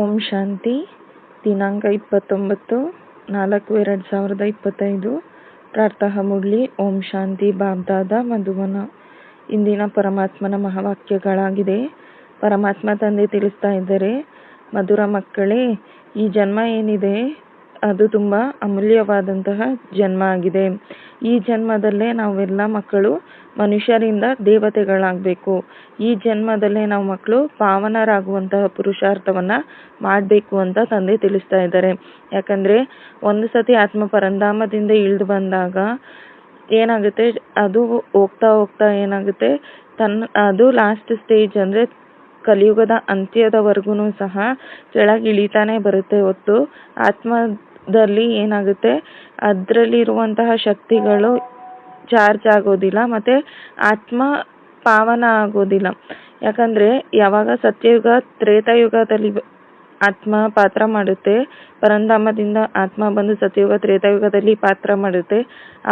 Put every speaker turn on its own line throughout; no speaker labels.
ಓಂ ಶಾಂತಿ. ದಿನಾಂಕ ಇಪ್ಪತ್ತೊಂಬತ್ತು, ನಾಲ್ಕು ಎರಡು ಸಾವಿರದ ಇಪ್ಪತ್ತೈದು. ಪ್ರಾತಃ ಮುರಳಿ, ಓಂ ಶಾಂತಿ ಬಾಬ್ದಾದ ಮಧುವನ. ಇಂದಿನ ಪರಮಾತ್ಮನ ಮಹಾವಾಕ್ಯಗಳಾಗಿದೆ ಪರಮಾತ್ಮ ತಂದೆ ತಿಳಿಸ್ತಾ ಇದ್ದಾರೆ, ಮಧುರ ಮಕ್ಕಳೇ, ಈ ಜನ್ಮ ಏನಿದೆ? ಅದು ತುಂಬ ಅಮೂಲ್ಯವಾದಂತಹ ಜನ್ಮ ಆಗಿದೆ. ಈ ಜನ್ಮದಲ್ಲೇ ನಾವೆಲ್ಲ ಮಕ್ಕಳು ಮನುಷ್ಯರಿಂದ ದೇವತೆಗಳಾಗಬೇಕು. ಈ ಜನ್ಮದಲ್ಲೇ ನಾವು ಮಕ್ಕಳು ಪಾವನರಾಗುವಂತಹ ಪುರುಷಾರ್ಥವನ್ನ ಮಾಡಬೇಕು ಅಂತ ತಂದೆ ತಿಳಿಸ್ತಾ ಇದ್ದಾರೆ. ಯಾಕಂದ್ರೆ ಒಂದು ಸತಿ ಆತ್ಮ ಪರಂಧಾಮದಿಂದ ಇಳಿದು ಬಂದಾಗ ಏನಾಗುತ್ತೆ, ಅದು ಹೋಗ್ತಾ ಹೋಗ್ತಾ ಏನಾಗುತ್ತೆ ತನ್ನ ಅದು ಲಾಸ್ಟ್ ಸ್ಟೇಜ್ ಅಂದ್ರೆ ಕಲಿಯುಗದ ಅಂತ್ಯದವರೆಗೂ ಸಹ ಕೆಳಗೆ ಇಳಿತಾನೆ ಬರುತ್ತೆ ಹೊತ್ತು ಆತ್ಮದಲ್ಲಿ ಏನಾಗುತ್ತೆ? ಅದರಲ್ಲಿರುವಂತಹ ಶಕ್ತಿಗಳು ಚಾರ್ಜ್ ಆಗೋದಿಲ್ಲ ಮತ್ತೆ ಆತ್ಮ ಪಾವನ ಆಗೋದಿಲ್ಲ. ಯಾಕಂದ್ರೆ ಯಾವಾಗ ಸತ್ಯಯುಗ, ತ್ರೇತಾಯುಗದಲ್ಲಿ ಆತ್ಮ ಪಾತ್ರ ಮಾಡುತ್ತೆ, ಪರಂಧಾಮದಿಂದ ಆತ್ಮ ಬಂದು ಸತ್ಯಯುಗ, ತ್ರೇತಾಯುಗದಲ್ಲಿ ಪಾತ್ರ ಮಾಡುತ್ತೆ,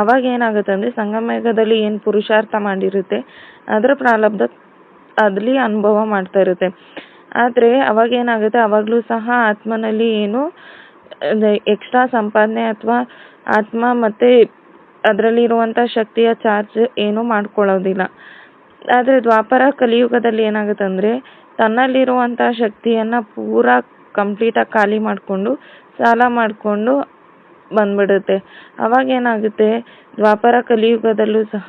ಅವಾಗ ಏನಾಗುತ್ತೆ ಅಂದ್ರೆ ಸಂಗಮಯುಗದಲ್ಲಿ ಏನು ಪುರುಷಾರ್ಥ ಮಾಡಿರುತ್ತೆ, ಅದರ ಪ್ರಾರಬ್ಧ ಅದ್ಲಿ ಅನುಭವ ಮಾಡ್ತಾ ಇರುತ್ತೆ. ಆದ್ರೆ ಅವಾಗ ಏನಾಗುತ್ತೆ? ಅವಾಗ್ಲೂ ಸಹ ಆತ್ಮನಲ್ಲಿ ಏನು ಎಕ್ಸ್ಟ್ರಾ ಸಂಪಾದನೆ ಅಥವಾ ಆತ್ಮ ಮತ್ತೆ ಅದರಲ್ಲಿರುವಂಥ ಶಕ್ತಿಯ ಚಾರ್ಜ್ ಏನು ಮಾಡ್ಕೊಳ್ಳೋದಿಲ್ಲ. ಆದರೆ ದ್ವಾಪರ ಕಲಿಯುಗದಲ್ಲಿ ಏನಾಗುತ್ತೆ ಅಂದ್ರೆ ತನ್ನಲ್ಲಿರುವಂಥ ಶಕ್ತಿಯನ್ನ ಪೂರಾ ಕಂಪ್ಲೀಟಾಗಿ ಖಾಲಿ ಮಾಡಿಕೊಂಡು, ಸಾಲ ಮಾಡಿಕೊಂಡು ಬಂದ್ಬಿಡುತ್ತೆ. ಅವಾಗ ಏನಾಗುತ್ತೆ? ದ್ವಾಪರ ಕಲಿಯುಗದಲ್ಲೂ ಸಹ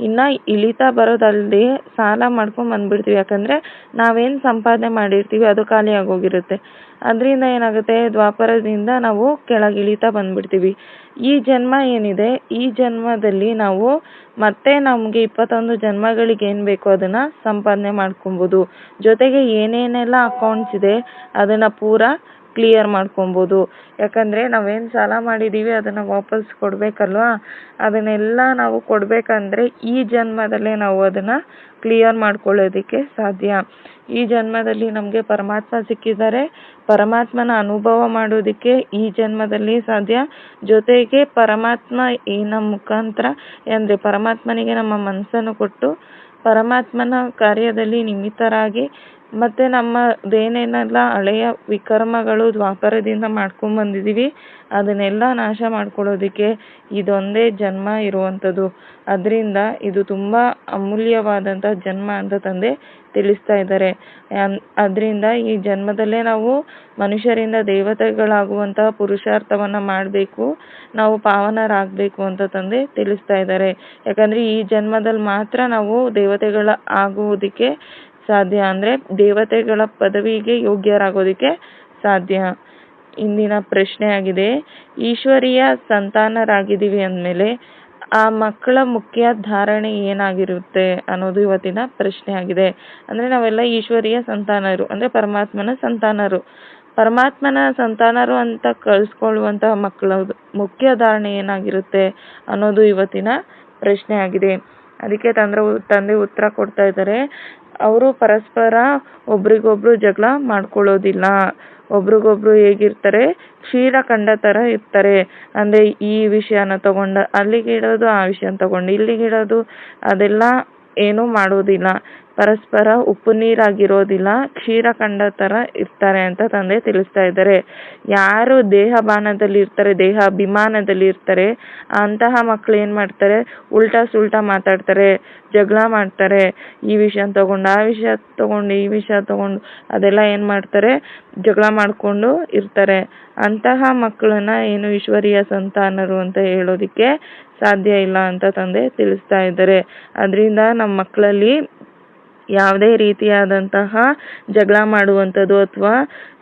ಇನ್ನ ಇಳಿತಾ ಬರೋದಲ್ಲದೆ ಸಾಲ ಮಾಡ್ಕೊಂಡು ಬಂದ್ಬಿಡ್ತೀವಿ. ಯಾಕಂದ್ರೆ ನಾವೇನು ಸಂಪಾದನೆ ಮಾಡಿರ್ತೀವಿ, ಅದು ಖಾಲಿ ಆಗೋಗಿರುತ್ತೆ. ಅದರಿಂದ ಏನಾಗುತ್ತೆ? ದ್ವಾಪರದಿಂದ ನಾವು ಕೆಳಗೆ ಇಳಿತಾ ಬಂದ್ಬಿಡ್ತೀವಿ. ಈ ಜನ್ಮ ಏನಿದೆ? ಈ ಜನ್ಮದಲ್ಲಿ ನಾವು ಮತ್ತೆ ನಮಗೆ ಇಪ್ಪತ್ತೊಂದು ಜನ್ಮಗಳಿಗೆ ಏನು ಬೇಕೋ ಅದನ್ನ ಸಂಪಾದನೆ ಮಾಡ್ಕೊಬೋದು. ಜೊತೆಗೆ ಏನೇನೆಲ್ಲ ಅಕೌಂಟ್ಸ್ ಇದೆ, ಅದನ್ನ ಪೂರಾ ಕ್ಲಿಯರ್ ಮಾಡ್ಕೊಬೋದು. ಯಾಕಂದ್ರೆ ನಾವೇನು ಸಾಲ ಮಾಡಿದ್ದೀವಿ ಅದನ್ನ ವಾಪಸ್ ಕೊಡಬೇಕಲ್ವಾ? ಅದನ್ನೆಲ್ಲ ನಾವು ಕೊಡಬೇಕಂದ್ರೆ ಈ ಜನ್ಮದಲ್ಲೇ ನಾವು ಅದನ್ನ ಕ್ಲಿಯರ್ ಮಾಡ್ಕೊಳ್ಳೋದಕ್ಕೆ ಸಾಧ್ಯ. ಈ ಜನ್ಮದಲ್ಲಿ ನಮಗೆ ಪರಮಾತ್ಮ ಸಿಕ್ಕಿದ್ದಾರೆ. ಪರಮಾತ್ಮನ ಅನುಭವ ಮಾಡೋದಕ್ಕೆ ಈ ಜನ್ಮದಲ್ಲಿ ಸಾಧ್ಯ. ಜೊತೆಗೆ ಪರಮಾತ್ಮ ಈ ಮುಖಾಂತರ ಅಂದರೆ ಪರಮಾತ್ಮನಿಗೆ ನಮ್ಮ ಮನಸ್ಸನ್ನು ಕೊಟ್ಟು, ಪರಮಾತ್ಮನ ಕಾರ್ಯದಲ್ಲಿ ನಿಮಿತ್ತರಾಗಿ ಮತ್ತೆ ನಮ್ಮದೇನೇನೆಲ್ಲ ಹಳೆಯ ವಿಕರ್ಮಗಳು ದ್ವಾಪರದಿಂದ ಮಾಡ್ಕೊಂಡು ಬಂದಿದ್ದೀವಿ ಅದನ್ನೆಲ್ಲ ನಾಶ ಮಾಡ್ಕೊಳ್ಳೋದಕ್ಕೆ ಇದೊಂದೇ ಜನ್ಮ ಇರುವಂಥದ್ದು. ಅದರಿಂದ ಇದು ತುಂಬ ಅಮೂಲ್ಯವಾದಂಥ ಜನ್ಮ ಅಂತ ತಂದೆ ತಿಳಿಸ್ತಾ ಇದ್ದಾರೆ. ಅದರಿಂದ ಈ ಜನ್ಮದಲ್ಲೇ ನಾವು ಮನುಷ್ಯರಿಂದ ದೇವತೆಗಳಾಗುವಂತಹ ಪುರುಷಾರ್ಥವನ್ನ ಮಾಡಬೇಕು, ನಾವು ಪಾವನರಾಗಬೇಕು ಅಂತ ತಂದೆ ತಿಳಿಸ್ತಾ ಇದ್ದಾರೆ. ಯಾಕಂದ್ರೆ ಈ ಜನ್ಮದಲ್ಲಿ ಮಾತ್ರ ನಾವು ದೇವತೆಗಳ ಆಗುವುದಕ್ಕೆ ಸಾಧ್ಯ ಅಂದ್ರೆ ದೇವತೆಗಳ ಪದವಿಗೆ ಯೋಗ್ಯರಾಗೋದಕ್ಕೆ ಸಾಧ್ಯ. ಇಂದಿನ ಪ್ರಶ್ನೆ ಆಗಿದೆ, ಈಶ್ವರಿಯ ಸಂತಾನರಾಗಿದ್ದೀವಿ ಅಂದಮೇಲೆ ಆ ಮಕ್ಕಳ ಮುಖ್ಯ ಧಾರಣೆ ಏನಾಗಿರುತ್ತೆ ಅನ್ನೋದು ಇವತ್ತಿನ ಪ್ರಶ್ನೆ ಆಗಿದೆ. ಅಂದ್ರೆ ನಾವೆಲ್ಲ ಈಶ್ವರಿಯ ಸಂತಾನರು, ಅಂದ್ರೆ ಪರಮಾತ್ಮನ ಸಂತಾನರು. ಪರಮಾತ್ಮನ ಸಂತಾನರು ಅಂತ ಕಳ್ಸ್ಕೊಳ್ಳುವಂತಹ ಮಕ್ಕಳ ಮುಖ್ಯ ಧಾರಣೆ ಏನಾಗಿರುತ್ತೆ ಅನ್ನೋದು ಇವತ್ತಿನ ಪ್ರಶ್ನೆ ಆಗಿದೆ. ಅದಕ್ಕೆ ತಂದ್ರೆ ತಂದೆ ಉತ್ತರ ಕೊಡ್ತಾ ಇದ್ದಾರೆ. ಅವರು ಪರಸ್ಪರ ಒಬ್ರಿಗೊಬ್ರು ಜಗಳ ಮಾಡ್ಕೊಳ್ಳೋದಿಲ್ಲ. ಒಬ್ರಿಗೊಬ್ರು ಹೇಗಿರ್ತಾರೆ? ಕ್ಷೀರ ಕಂಡ ಥರ ಇರ್ತಾರೆ. ಅಂದ್ರೆ ಈ ವಿಷಯನ ತಗೊಂಡು, ಅಲ್ಲಿಗೆ ಇಡೋದು ಆ ವಿಷಯನ ತಗೊಂಡು, ಇಲ್ಲಿಗೆ ಇಡೋದು ಅದೆಲ್ಲ ಏನೂ ಮಾಡೋದಿಲ್ಲ ಪರಸ್ಪರ ಉಪ್ಪು ನೀರಾಗಿರೋದಿಲ್ಲ. ಕ್ಷೀರಖಂಡ ತರ ಇರ್ತಾರೆ ಅಂತ ತಂದೆ ತಿಳಿಸ್ತಾ ಇದ್ದಾರೆ. ಯಾರು ದೇಹ ಬಾನದಲ್ಲಿ ಇರ್ತಾರೆ ದೇಹ ಅಭಿಮಾನದಲ್ಲಿ ಇರ್ತಾರೆ, ಅಂತಹ ಮಕ್ಕಳು ಏನ್ ಮಾಡ್ತಾರೆ? ಉಲ್ಟಾ ಸುಲ್ಟಾ ಮಾತಾಡ್ತಾರೆ, ಜಗಳ ಮಾಡ್ತಾರೆ. ಈ ವಿಷಯ ತಗೊಂಡು, ಆ ವಿಷಯ ತಗೊಂಡು, ಈ ವಿಷಯ ತಗೊಂಡು, ಅದೆಲ್ಲ ಏನ್ ಮಾಡ್ತಾರೆ? ಜಗಳ ಮಾಡ್ಕೊಂಡು ಇರ್ತಾರೆ. ಅಂತಹ ಮಕ್ಕಳನ್ನ ಏನು ಈಶ್ವರೀಯ ಸಂತಾನರು ಅಂತ ಹೇಳೋದಿಕ್ಕೆ ಸಾಧ್ಯ ಇಲ್ಲ ಅಂತ ತಂದೆ ತಿಳಿಸ್ತಾ ಇದ್ದಾರೆ. ಅದರಿಂದ ನಮ್ಮ ಮಕ್ಕಳಲ್ಲಿ ಯಾವುದೇ ರೀತಿಯಾದಂತಹ ಜಗಳ ಮಾಡುವಂಥದ್ದು ಅಥವಾ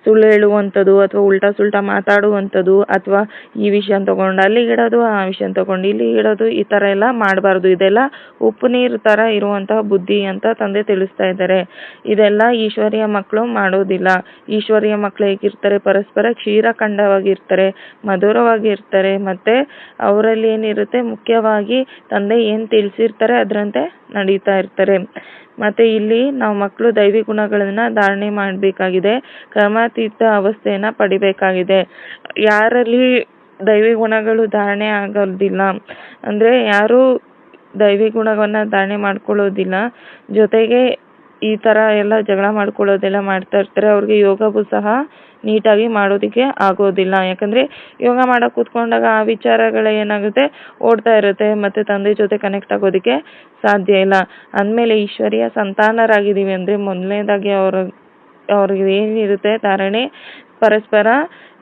ಸುಳ್ಳು ಹೇಳುವಂಥದ್ದು ಅಥವಾ ಉಲ್ಟಾ ಸುಲ್ಟಾ ಮಾತಾಡುವಂಥದ್ದು ಅಥವಾ ಈ ವಿಷಯ ತಗೊಂಡು ಅಲ್ಲಿಗೆ ಇಡೋದು, ಆ ವಿಷಯ ತಗೊಂಡು ಇಲ್ಲಿ ಇಡೋದು, ಈ ಥರ ಎಲ್ಲ ಮಾಡಬಾರ್ದು. ಇದೆಲ್ಲ ಉಪ್ಪು ನೀರು ಥರ ಇರುವಂತಹ ಬುದ್ಧಿ ಅಂತ ತಂದೆ ತಿಳಿಸ್ತಾ ಇದ್ದಾರೆ. ಇದೆಲ್ಲ ಈಶ್ವರಿಯ ಮಕ್ಕಳು ಮಾಡೋದಿಲ್ಲ. ಈಶ್ವರಿಯ ಮಕ್ಕಳು ಹೇಗಿರ್ತಾರೆ? ಪರಸ್ಪರ ಕ್ಷೀರಖಂಡವಾಗಿರ್ತಾರೆ, ಮಧುರವಾಗಿರ್ತಾರೆ. ಮತ್ತೆ ಅವರಲ್ಲಿ ಏನಿರುತ್ತೆ? ಮುಖ್ಯವಾಗಿ ತಂದೆ ಏನು ತಿಳಿಸಿರ್ತಾರೆ ಅದರಂತೆ ನಡೀತಾ ಇರ್ತಾರೆ. ಮತ್ತೆ ಇಲ್ಲಿ ನಾವು ಮಕ್ಕಳು ದೈವಿ ಗುಣಗಳನ್ನ ಧಾರಣೆ ಮಾಡಬೇಕಾಗಿದೆ. ಕರ್ಮಾತೀತ ಅವಸ್ಥೆಯನ್ನ ಪಡಿಬೇಕಾಗಿದೆ. ಯಾರಲ್ಲಿ ದೈವಿ ಗುಣಗಳು ಧಾರಣೆ ಆಗೋದಿಲ್ಲ, ಅಂದ್ರೆ ಯಾರು ದೈವಿ ಗುಣವನ್ನ ಧಾರಣೆ ಮಾಡ್ಕೊಳ್ಳೋದಿಲ್ಲ. ಜೊತೆಗೆ ಈ ತರ ಎಲ್ಲ ಜಗಳ ಮಾಡ್ಕೊಳ್ಳೋದೆಲ್ಲ ಮಾಡ್ತಾ ಇರ್ತಾರೆ. ಅವ್ರಿಗೆ ಯೋಗವು ಸಹ ನೀಟಾಗಿ ಮಾಡೋದಕ್ಕೆ ಆಗೋದಿಲ್ಲ. ಯಾಕಂದರೆ ಯೋಗ ಮಾಡೋಕೆ ಕೂತ್ಕೊಂಡಾಗ ಆ ವಿಚಾರಗಳು ಏನಾಗುತ್ತೆ? ಓಡ್ತಾ ಇರುತ್ತೆ ಮತ್ತು ತಂದೆ ಜೊತೆ ಕನೆಕ್ಟ್ ಆಗೋದಕ್ಕೆ ಸಾಧ್ಯ ಇಲ್ಲ. ಅಂದಮೇಲೆ ಈಶ್ವರಿಯ ಸಂತಾನರಾಗಿದ್ದೀವಿ ಅಂದರೆ ಮೊದಲನೇದಾಗಿ ಅವರ, ಅವ್ರಿಗೆ ಏನಿರುತ್ತೆ ಧಾರಣೆ? ಪರಸ್ಪರ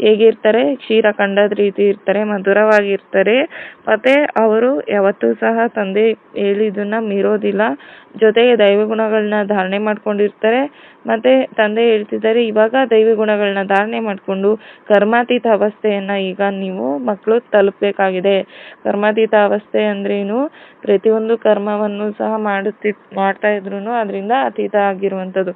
ಹೇಗಿರ್ತಾರೆ? ಕ್ಷೀರ ಕಂಡದ ರೀತಿ ಇರ್ತಾರೆ, ಮಧುರವಾಗಿರ್ತಾರೆ. ಮತ್ತು ಅವರು ಯಾವತ್ತೂ ಸಹ ತಂದೆ ಹೇಳಿದ್ದನ್ನು ಮೀರೋದಿಲ್ಲ. ಜೊತೆಗೆ ದೈವ ಗುಣಗಳನ್ನ ಧಾರಣೆ ಮಾಡ್ಕೊಂಡಿರ್ತಾರೆ. ಮತ್ತು ತಂದೆ ಹೇಳ್ತಿದ್ದಾರೆ, ಇವಾಗ ದೈವಿ ಗುಣಗಳನ್ನ ಧಾರಣೆ ಮಾಡಿಕೊಂಡು ಕರ್ಮಾತೀತ ಅವಸ್ಥೆಯನ್ನ ಈಗ ನೀವು ಮಕ್ಕಳು ತಲುಪಬೇಕಾಗಿದೆ. ಕರ್ಮಾತೀತ ಅವಸ್ಥೆ ಅಂದ್ರೇನು? ಪ್ರತಿಯೊಂದು ಕರ್ಮವನ್ನು ಸಹ ಮಾಡುತ್ತಿ, ಮಾಡ್ತಾ ಇದ್ರು ಅದರಿಂದ ಅತೀತ ಆಗಿರುವಂಥದ್ದು.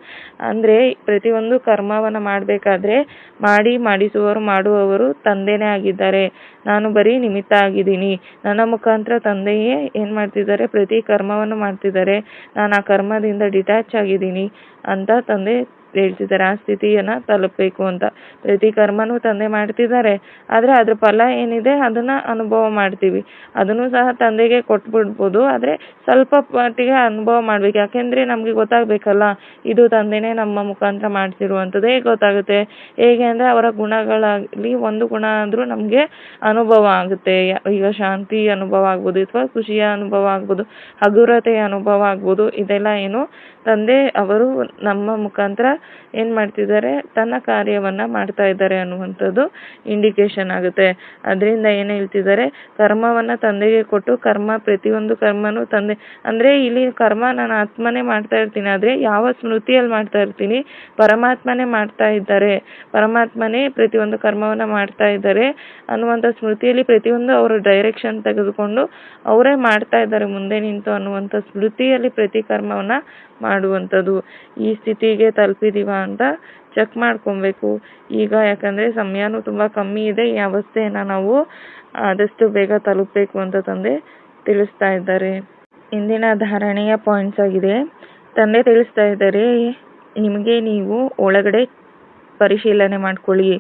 ಅಂದರೆ ಪ್ರತಿಯೊಂದು ಕರ್ಮವನ್ನು ಮಾಡಬೇಕಾದ್ರೆ ಮಾಡಿ ಮಾಡಿಸುವವರು, ಮಾಡುವವರು ತಂದೆನೇ ಆಗಿದ್ದಾರೆ. ನಾನು ಬರೀ ನಿಮಿತ್ತ ಆಗಿದ್ದೀನಿ. ನನ್ನ ಮುಖಾಂತರ ತಂದೆಯೇ ಏನು ಮಾಡ್ತಿದ್ದಾರೆ? ಪ್ರತಿ ಕರ್ಮವನ್ನು ಮಾಡ್ತಿದ್ದಾರೆ. ನಾನು ಆ ಕರ್ಮದಿಂದ ಡಿಟ್ಯಾಚ್ ಆಗಿದ್ದೀನಿ ಅಂತ ತಂದೆ ಹೇಳ್ತಿದ್ದಾರೆ, ಆ ಸ್ಥಿತಿಯನ್ನು ತಲುಪಬೇಕು ಅಂತ. ಪ್ರತಿ ಕರ್ಮನೂ ತಂದೆ ಮಾಡ್ತಿದ್ದಾರೆ, ಆದರೆ ಅದ್ರ ಫಲ ಏನಿದೆ ಅದನ್ನ ಅನುಭವ ಮಾಡ್ತೀವಿ. ಅದನ್ನು ಸಹ ತಂದೆಗೆ ಕೊಟ್ಬಿಡ್ಬೋದು, ಆದರೆ ಸ್ವಲ್ಪ ಮಟ್ಟಿಗೆ ಅನುಭವ ಮಾಡ್ಬೇಕು. ಯಾಕೆಂದ್ರೆ ನಮಗೆ ಗೊತ್ತಾಗಬೇಕಲ್ಲ, ಇದು ತಂದೆನೇ ನಮ್ಮ ಮುಖಾಂತರ ಮಾಡ್ತಿರುವಂಥದ್ದು ಗೊತ್ತಾಗುತ್ತೆ. ಹೇಗೆ ಅಂದರೆ ಅವರ ಗುಣಗಳಾಗಲಿ ಒಂದು ಗುಣ ಆದರೂ ನಮಗೆ ಅನುಭವ ಆಗುತ್ತೆ. ಈಗ ಶಾಂತಿ ಅನುಭವ ಆಗ್ಬೋದು, ಅಥವಾ ಖುಷಿಯ ಅನುಭವ ಆಗ್ಬೋದು ಹಗುರತೆಯ ಅನುಭವ ಆಗ್ಬೋದು, ಇದೆಲ್ಲ ಏನು ತಂದೆ ಅವರು ನಮ್ಮ ಮುಖಾಂತರ ಏನು ಮಾಡ್ತಿದ್ದಾರೆ, ತನ್ನ ಕಾರ್ಯವನ್ನ ಮಾಡ್ತಾ ಇದ್ದಾರೆ ಅನ್ನುವಂಥದ್ದು ಇಂಡಿಕೇಶನ್ ಆಗುತ್ತೆ. ಅದರಿಂದ ಏನು ಹೇಳ್ತಿದ್ದಾರೆ, ಕರ್ಮವನ್ನ ತಂದೆಗೆ ಕೊಟ್ಟು ಕರ್ಮ, ಪ್ರತಿಯೊಂದು ಕರ್ಮನೂ ತಂದೆ, ಅಂದ್ರೆ ಇಲ್ಲಿ ಕರ್ಮ ನಾನು ಆತ್ಮನೇ ಮಾಡ್ತಾ ಇರ್ತೀನಿ, ಆದ್ರೆ ಯಾವ ಸ್ಮೃತಿಯಲ್ಲಿ ಮಾಡ್ತಾ ಇರ್ತೀನಿ, ಪರಮಾತ್ಮನೇ ಮಾಡ್ತಾ ಇದ್ದಾರೆ, ಪರಮಾತ್ಮನೇ ಪ್ರತಿಯೊಂದು ಕರ್ಮವನ್ನ ಮಾಡ್ತಾ ಇದ್ದಾರೆ ಅನ್ನುವಂಥ ಸ್ಮೃತಿಯಲ್ಲಿ ಪ್ರತಿಯೊಂದು ಅವರು ಡೈರೆಕ್ಷನ್ ತೆಗೆದುಕೊಂಡು ಅವರೇ ಮಾಡ್ತಾ ಇದ್ದಾರೆ, ಮುಂದೆ ನಿಂತು ಅನ್ನುವಂಥ ಸ್ಮೃತಿಯಲ್ಲಿ ಪ್ರತಿ ಕರ್ಮವನ್ನು ಮಾಡುವಂಥದ್ದು. ಈ ಸ್ಥಿತಿಗೆ ತಲುಪಿದೀವ ಅಂತ ಚೆಕ್ ಮಾಡ್ಕೊಬೇಕು. ಈಗ ಯಾಕಂದರೆ ಸಮಯನೂ ತುಂಬ ಕಮ್ಮಿ ಇದೆ. ಈ ಅವಸ್ಥೆಯನ್ನು ನಾವು ಆದಷ್ಟು ಬೇಗ ತಲುಪಬೇಕು ಅಂತ ತಂದೆ ತಿಳಿಸ್ತಾ ಇದ್ದಾರೆ. ಇಂದಿನ ಧಾರಣೆಯ ಪಾಯಿಂಟ್ಸ್ ಆಗಿದೆ. ತಂದೆ ತಿಳಿಸ್ತಾ ಇದ್ದಾರೆ, ನಿಮಗೆ ನೀವು ಒಳಗಡೆ ಪರಿಶೀಲನೆ ಮಾಡ್ಕೊಳ್ಳಿ.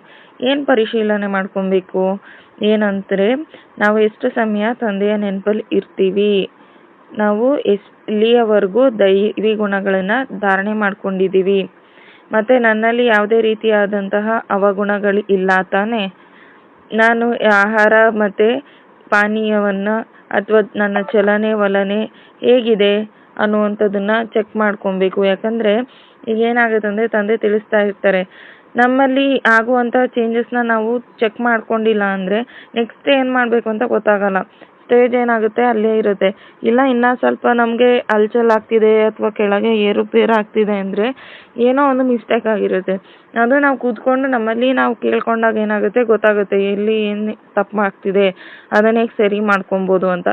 ಏನು ಪರಿಶೀಲನೆ ಮಾಡ್ಕೊಬೇಕು? ಏನಂದರೆ, ನಾವು ಎಷ್ಟು ಸಮಯ ತಂದೆಯ ನೆನಪಲ್ಲಿ ಇರ್ತೀವಿ? ನಾವು ಎಲ್ಲಿಯವರೆಗೂ ದೈವಿ ಗುಣಗಳನ್ನು ಧಾರಣೆ ಮಾಡ್ಕೊಂಡಿದ್ದೀವಿ. ಮತ್ತು ನನ್ನಲ್ಲಿ ಯಾವುದೇ ರೀತಿಯಾದಂತಹ ಅವಗುಣಗಳು ಇಲ್ಲ ತಾನೇ. ನಾನು ಆಹಾರ ಮತ್ತು ಪಾನೀಯವನ್ನು ಅಥವಾ ನನ್ನ ಚಲನೆ ವಲನೆ ಹೇಗಿದೆ ಅನ್ನುವಂಥದ್ದನ್ನು ಚೆಕ್ ಮಾಡ್ಕೊಬೇಕು. ಯಾಕಂದರೆ ಈಗ ಏನಾಗುತ್ತೆ ಅಂದ್ರೆ ತಂದೆ ತಿಳಿಸ್ತಾ ಇರ್ತಾರೆ. ನಮ್ಮಲ್ಲಿ ಆಗುವಂಥ ಚೇಂಜಸ್ನ ನಾವು ಚೆಕ್ ಮಾಡ್ಕೊಂಡಿಲ್ಲ ಅಂದರೆ ನೆಕ್ಸ್ಟ್ ಏನು ಮಾಡಬೇಕು ಅಂತ ಗೊತ್ತಾಗಲ್ಲ. ಸ್ಟೇಜ್ ಏನಾಗುತ್ತೆ, ಅಲ್ಲೇ ಇರುತ್ತೆ. ಇಲ್ಲ, ಇನ್ನೂ ಸ್ವಲ್ಪ ನಮಗೆ ಅಲ್ಚಲ್ ಆಗ್ತಿದೆ ಅಥವಾ ಕೆಳಗೆ ಏರುಪೇರು ಆಗ್ತಿದೆ ಅಂದರೆ ಏನೋ ಒಂದು ಮಿಸ್ಟೇಕ್ ಆಗಿರುತ್ತೆ. ಅದು ನಾವು ಕೂತ್ಕೊಂಡು ನಮ್ಮಲ್ಲಿ ನಾವು ಕೇಳ್ಕೊಂಡಾಗ ಏನಾಗುತ್ತೆ, ಗೊತ್ತಾಗುತ್ತೆ ಎಲ್ಲಿ ಏನು ತಪ್ಪು ಆಗ್ತಿದೆ, ಅದನ್ನ ಸರಿ ಮಾಡ್ಕೊಬೋದು ಅಂತ.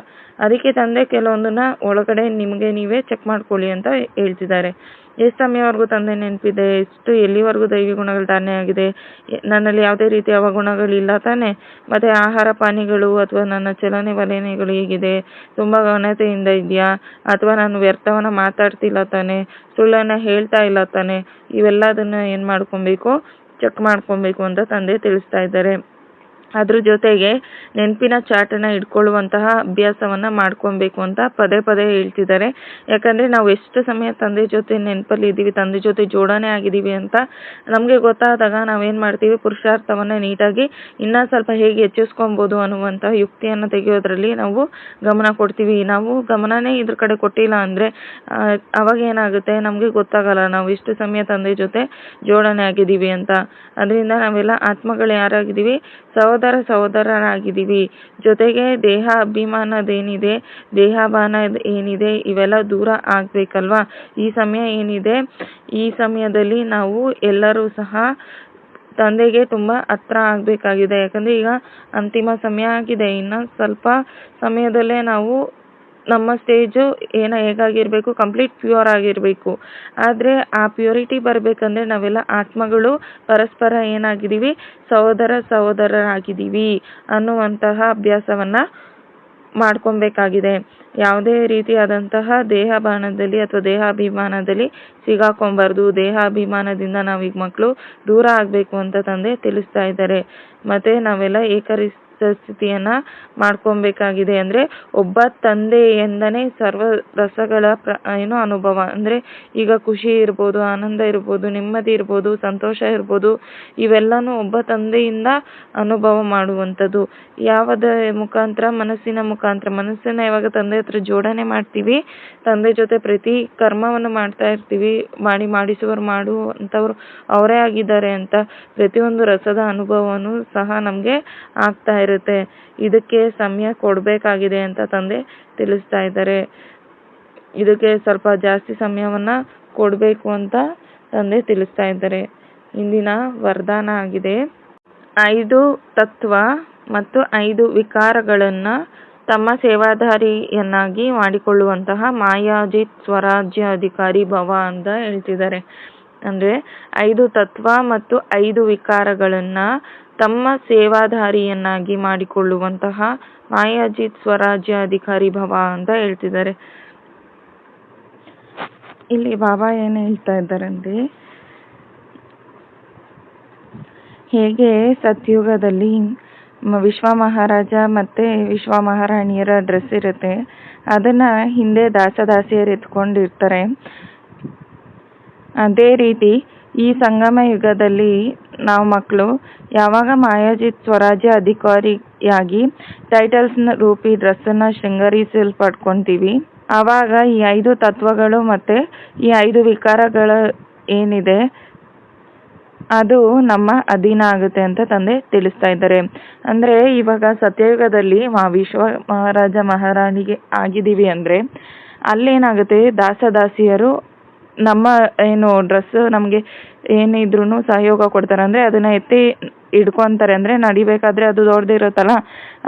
ಅದಕ್ಕೆ ತಂದೆ ಕೆಲವೊಂದನ್ನ ಒಳಗಡೆ ನಿಮಗೆ ನೀವೇ ಚೆಕ್ ಮಾಡ್ಕೊಳ್ಳಿ ಅಂತ ಹೇಳ್ತಿದ್ದಾರೆ. ಎಷ್ಟು ಸಮಯವರೆಗೂ ತಂದೆ ನೆನಪಿದೆ. ಎಷ್ಟು ಎಲ್ಲಿವರೆಗೂ ದೈವಿ ಗುಣಗಳು ತಾನೇ ಆಗಿದೆ. ನನ್ನಲ್ಲಿ ಯಾವುದೇ ರೀತಿಯ ಅವಗುಣಗಳಿಲ್ಲ ತಾನೆ. ಮತ್ತು ಆಹಾರ ಪಾನಿಗಳು ಅಥವಾ ನನ್ನ ಚಲನೆ ವಲನೆಗಳು ಹೇಗಿದೆ? ತುಂಬ ಘನತೆಯಿಂದ ಇದೆಯಾ ಅಥವಾ ನಾನು ವ್ಯರ್ಥವನ್ನು ಮಾತಾಡ್ತಿಲ್ಲ ತಾನೆ? ಸುಳ್ಳನ್ನು ಹೇಳ್ತಾ ಇಲ್ಲ ತಾನೆ? ಇವೆಲ್ಲದನ್ನು ಏನು ಮಾಡ್ಕೊಬೇಕು? ಚೆಕ್ ಮಾಡ್ಕೊಬೇಕು ಅಂತ ತಂದೆ ತಿಳಿಸ್ತಾ ಇದ್ದಾರೆ. ಅದ್ರ ಜೊತೆಗೆ ನೆನಪಿನ ಚಾಟನ್ನು ಇಟ್ಕೊಳ್ಳುವಂತಹ ಅಭ್ಯಾಸವನ್ನು ಮಾಡ್ಕೊಬೇಕು ಅಂತ ಪದೇ ಪದೇ ಹೇಳ್ತಿದ್ದಾರೆ. ಯಾಕಂದರೆ ನಾವು ಎಷ್ಟು ಸಮಯ ತಂದೆ ಜೊತೆ ನೆನಪಲ್ಲಿ ಇದ್ದೀವಿ, ತಂದೆ ಜೊತೆ ಜೋಡಣೆ ಆಗಿದ್ದೀವಿ ಅಂತ ನಮಗೆ ಗೊತ್ತಾದಾಗ ನಾವೇನು ಮಾಡ್ತೀವಿ, ಪುರುಷಾರ್ಥವನ್ನು ನೀಟಾಗಿ ಇನ್ನೂ ಸ್ವಲ್ಪ ಹೇಗೆ ಹೆಚ್ಚಿಸ್ಕೊಬೋದು ಅನ್ನುವಂಥ ಯುಕ್ತಿಯನ್ನು ತೆಗೆಯೋದ್ರಲ್ಲಿ ನಾವು ಗಮನ ಕೊಡ್ತೀವಿ. ನಾವು ಗಮನನೇ ಇದ್ರ ಕಡೆ ಕೊಟ್ಟಿಲ್ಲ ಅಂದರೆ ಅವಾಗ ಏನಾಗುತ್ತೆ ನಮಗೆ ಗೊತ್ತಾಗಲ್ಲ ನಾವು ಎಷ್ಟು ಸಮಯ ತಂದೆ ಜೊತೆ ಜೋಡಣೆ ಆಗಿದ್ದೀವಿ ಅಂತ. ಅದರಿಂದ ನಾವೆಲ್ಲ ಆತ್ಮಗಳು ಯಾರಾಗಿದ್ದೀವಿ, ಸಹೋದರ ಸಹೋದರರಾಗಿದ್ದೀವಿ. ಜೊತೆಗೆ ದೇಹ ಅಭಿಮಾನದೇನಿದೆ ದೇಹಾಭಾನ ಏನಿದೆ? ಇವೆಲ್ಲ ದೂರ ಆಗಬೇಕಲ್ವಾ? ಈ ಸಮಯ ಏನಿದೆ? ಈ ಸಮಯದಲ್ಲಿ ನಾವು ಎಲ್ಲರೂ ಸಹ ತಂದೆಗೆ ತುಂಬ ಹತ್ರ ಆಗಬೇಕಾಗಿದೆ. ಯಾಕಂದರೆ ಈಗ ಅಂತಿಮ ಸಮಯ ಆಗಿದೆ. ಇನ್ನು ಸ್ವಲ್ಪ ಸಮಯದಲ್ಲೇ ನಾವು ನಮ್ಮ ಸ್ಟೇಜು ಏನ ಹೇಗಾಗಿರಬೇಕು ಕಂಪ್ಲೀಟ್ ಪ್ಯೂರ್ ಆಗಿರಬೇಕು. ಆದರೆ ಆ ಪ್ಯೂರಿಟಿ ಬರಬೇಕಂದ್ರೆ ನಾವೆಲ್ಲ ಆತ್ಮಗಳು, ಪರಸ್ಪರ ಏನಾಗಿದ್ದೀವಿ? ಸಹೋದರ ಸಹೋದರರಾಗಿದ್ದೀವಿ ಅನ್ನುವಂತಹ ಅಭ್ಯಾಸವನ್ನು ಮಾಡ್ಕೊಬೇಕಾಗಿದೆ. ಯಾವುದೇ ರೀತಿಯಾದಂತಹ ದೇಹ ಬಾಣದಲ್ಲಿ ಅಥವಾ ದೇಹಾಭಿಮಾನದಲ್ಲಿ ಸಿಗಾಕೊಂಬಾರ್ದು. ದೇಹಾಭಿಮಾನದಿಂದ ನಾವೀಗ ಮಕ್ಕಳು ದೂರ ಆಗಬೇಕು ಅಂತ ತಂದೆ ತಿಳಿಸ್ತಾ ಇದ್ದಾರೆ. ಮತ್ತು ನಾವೆಲ್ಲ ಏಕರಿಸ್ ಸ್ಥಿತಿಯನ್ನು ಮಾಡ್ಕೊಬೇಕಾಗಿದೆ. ಅಂದ್ರೆ ಒಬ್ಬ ತಂದೆಯಿಂದನೇ ಸರ್ವ ರಸಗಳ ಪ್ರ, ಏನು ಅನುಭವ. ಅಂದ್ರೆ ಈಗ ಖುಷಿ ಇರ್ಬೋದು, ಆನಂದ ಇರ್ಬೋದು, ನೆಮ್ಮದಿ ಇರ್ಬೋದು, ಸಂತೋಷ ಇರ್ಬೋದು, ಇವೆಲ್ಲನೂ ಒಬ್ಬ ತಂದೆಯಿಂದ ಅನುಭವ ಮಾಡುವಂಥದ್ದು. ಯಾವದ ಮುಖಾಂತರ? ಮನಸ್ಸಿನ ಮುಖಾಂತರ. ಮನಸ್ಸನ್ನ ಯಾವಾಗ ತಂದೆ ಹತ್ರ ಜೋಡಣೆ ಮಾಡ್ತೀವಿ. ತಂದೆ ಜೊತೆ ಪ್ರತಿ ಕರ್ಮವನ್ನು ಮಾಡ್ತಾ ಇರ್ತೀವಿ. ಮಾಡಿ ಮಾಡಿಸುವರು ಮಾಡುವಂಥವ್ರು ಅವರೇ ಆಗಿದ್ದಾರೆ ಅಂತ ಪ್ರತಿಯೊಂದು ರಸದ ಅನುಭವನೂ ಸಹ ನಮಗೆ ಆಗ್ತಾ ಇರುತ್ತೆ ಇದಕ್ಕೆ ಸಮಯ ಕೊಡಬೇಕಾಗಿದೆ ಅಂತ ತಂದೆ ತಿಳಿಸ್ತಾ ಇದ್ದಾರೆ. ಇದಕ್ಕೆ ಸ್ವಲ್ಪ ಜಾಸ್ತಿ ಸಮಯವನ್ನು ಕೊಡಬೇಕು ಅಂತ ತಂದೆ ತಿಳಿಸ್ತಾ ಇದ್ದಾರೆ. ಇಂದಿನ ವರದಾನ ಆಗಿದೆ. ಐದು ತತ್ವ ಮತ್ತು ಐದು ವಿಕಾರಗಳನ್ನು ತಮ್ಮ ಸೇವಾಧಾರಿಯನ್ನಾಗಿ ಮಾಡಿಕೊಳ್ಳುವಂತಹ ಮಾಯಾಜಿತ್ ಸ್ವರಾಜ್ಯ ಅಧಿಕಾರಿ ಭವ ಅಂತ ಹೇಳ್ತಿದ್ದಾರೆ. ಅಂದರೆ ಐದು ತತ್ವ ಮತ್ತು ಐದು ವಿಕಾರಗಳನ್ನು ತಮ್ಮ ಸೇವಾಧಾರಿಯನ್ನಾಗಿ ಮಾಡಿಕೊಳ್ಳುವಂತಹ ಮಾಯಾಜಿತ್ ಸ್ವರಾಜ್ಯ ಅಧಿಕಾರಿ ಭವ ಅಂತ ಹೇಳ್ತಿದ್ದಾರೆ. ಇಲ್ಲಿ ಬಾಬಾ ಏನು ಹೇಳ್ತಾ ಇದ್ದಾರೆ ಹೇಗೆ ಸತ್ಯುಗದಲ್ಲಿ ವಿಶ್ವ ಮಹಾರಾಜ ಮತ್ತು ವಿಶ್ವ ಮಹಾರಾಣಿಯರ ಡ್ರೆಸ್ ಇರುತ್ತೆ, ಅದನ್ನ ಹಿಂದೆ ದಾಸದಾಸಿಯರು ಎತ್ಕೊಂಡಿರ್ತಾರೆ. ಅದೇ ರೀತಿ ಈ ಸಂಗಮ ಯುಗದಲ್ಲಿ ನಾವು ಮಕ್ಕಳು ಯಾವಾಗ ಮಾಯಾಜಿತ್ ಸ್ವರಾಜ್ಯ ಅಧಿಕಾರಿಯಾಗಿ ಟೈಟಲ್ಸ್ನ ರೂಪಿ ಡ್ರೆಸ್ಸನ್ನು ಶೃಂಗರಿಸಲ್ಪಡ್ಕೊತೀವಿ, ಆವಾಗ ಈ ಐದು ತತ್ವಗಳು ಮತ್ತು ಈ ಐದು ವಿಕಾರಗಳ ಏನಿದೆ, ಅದು ನಮ್ಮ ಅಧೀನ ಆಗುತ್ತೆ ಅಂತ ತಂದೆ ತಿಳಿಸ್ತಾ ಇದ್ದಾರೆ. ಅಂದರೆ ಇವಾಗ ಸತ್ಯಯುಗದಲ್ಲಿ ಮಾ ವಿಶ್ವ ಮಹಾರಾಜ ಮಹಾರಾಣಿಗೆ ಆಗಿದ್ದೀವಿ ಅಂದರೆ ಅಲ್ಲೇನಾಗುತ್ತೆ ದಾಸದಾಸಿಯರು ನಮ್ಮ ಏನು ಡ್ರೆಸ್ ನಮಗೆ ಏನಿದ್ರು ಸಹಯೋಗ ಕೊಡ್ತಾರೆ. ಅಂದರೆ ಅದನ್ನ ಎತ್ತಿ ಹಿಡ್ಕೊತಾರೆ. ಅಂದ್ರೆ ನಡಿಬೇಕಾದ್ರೆ ಅದು ದೊಡ್ಡದು ಇರುತ್ತಲ್ಲ.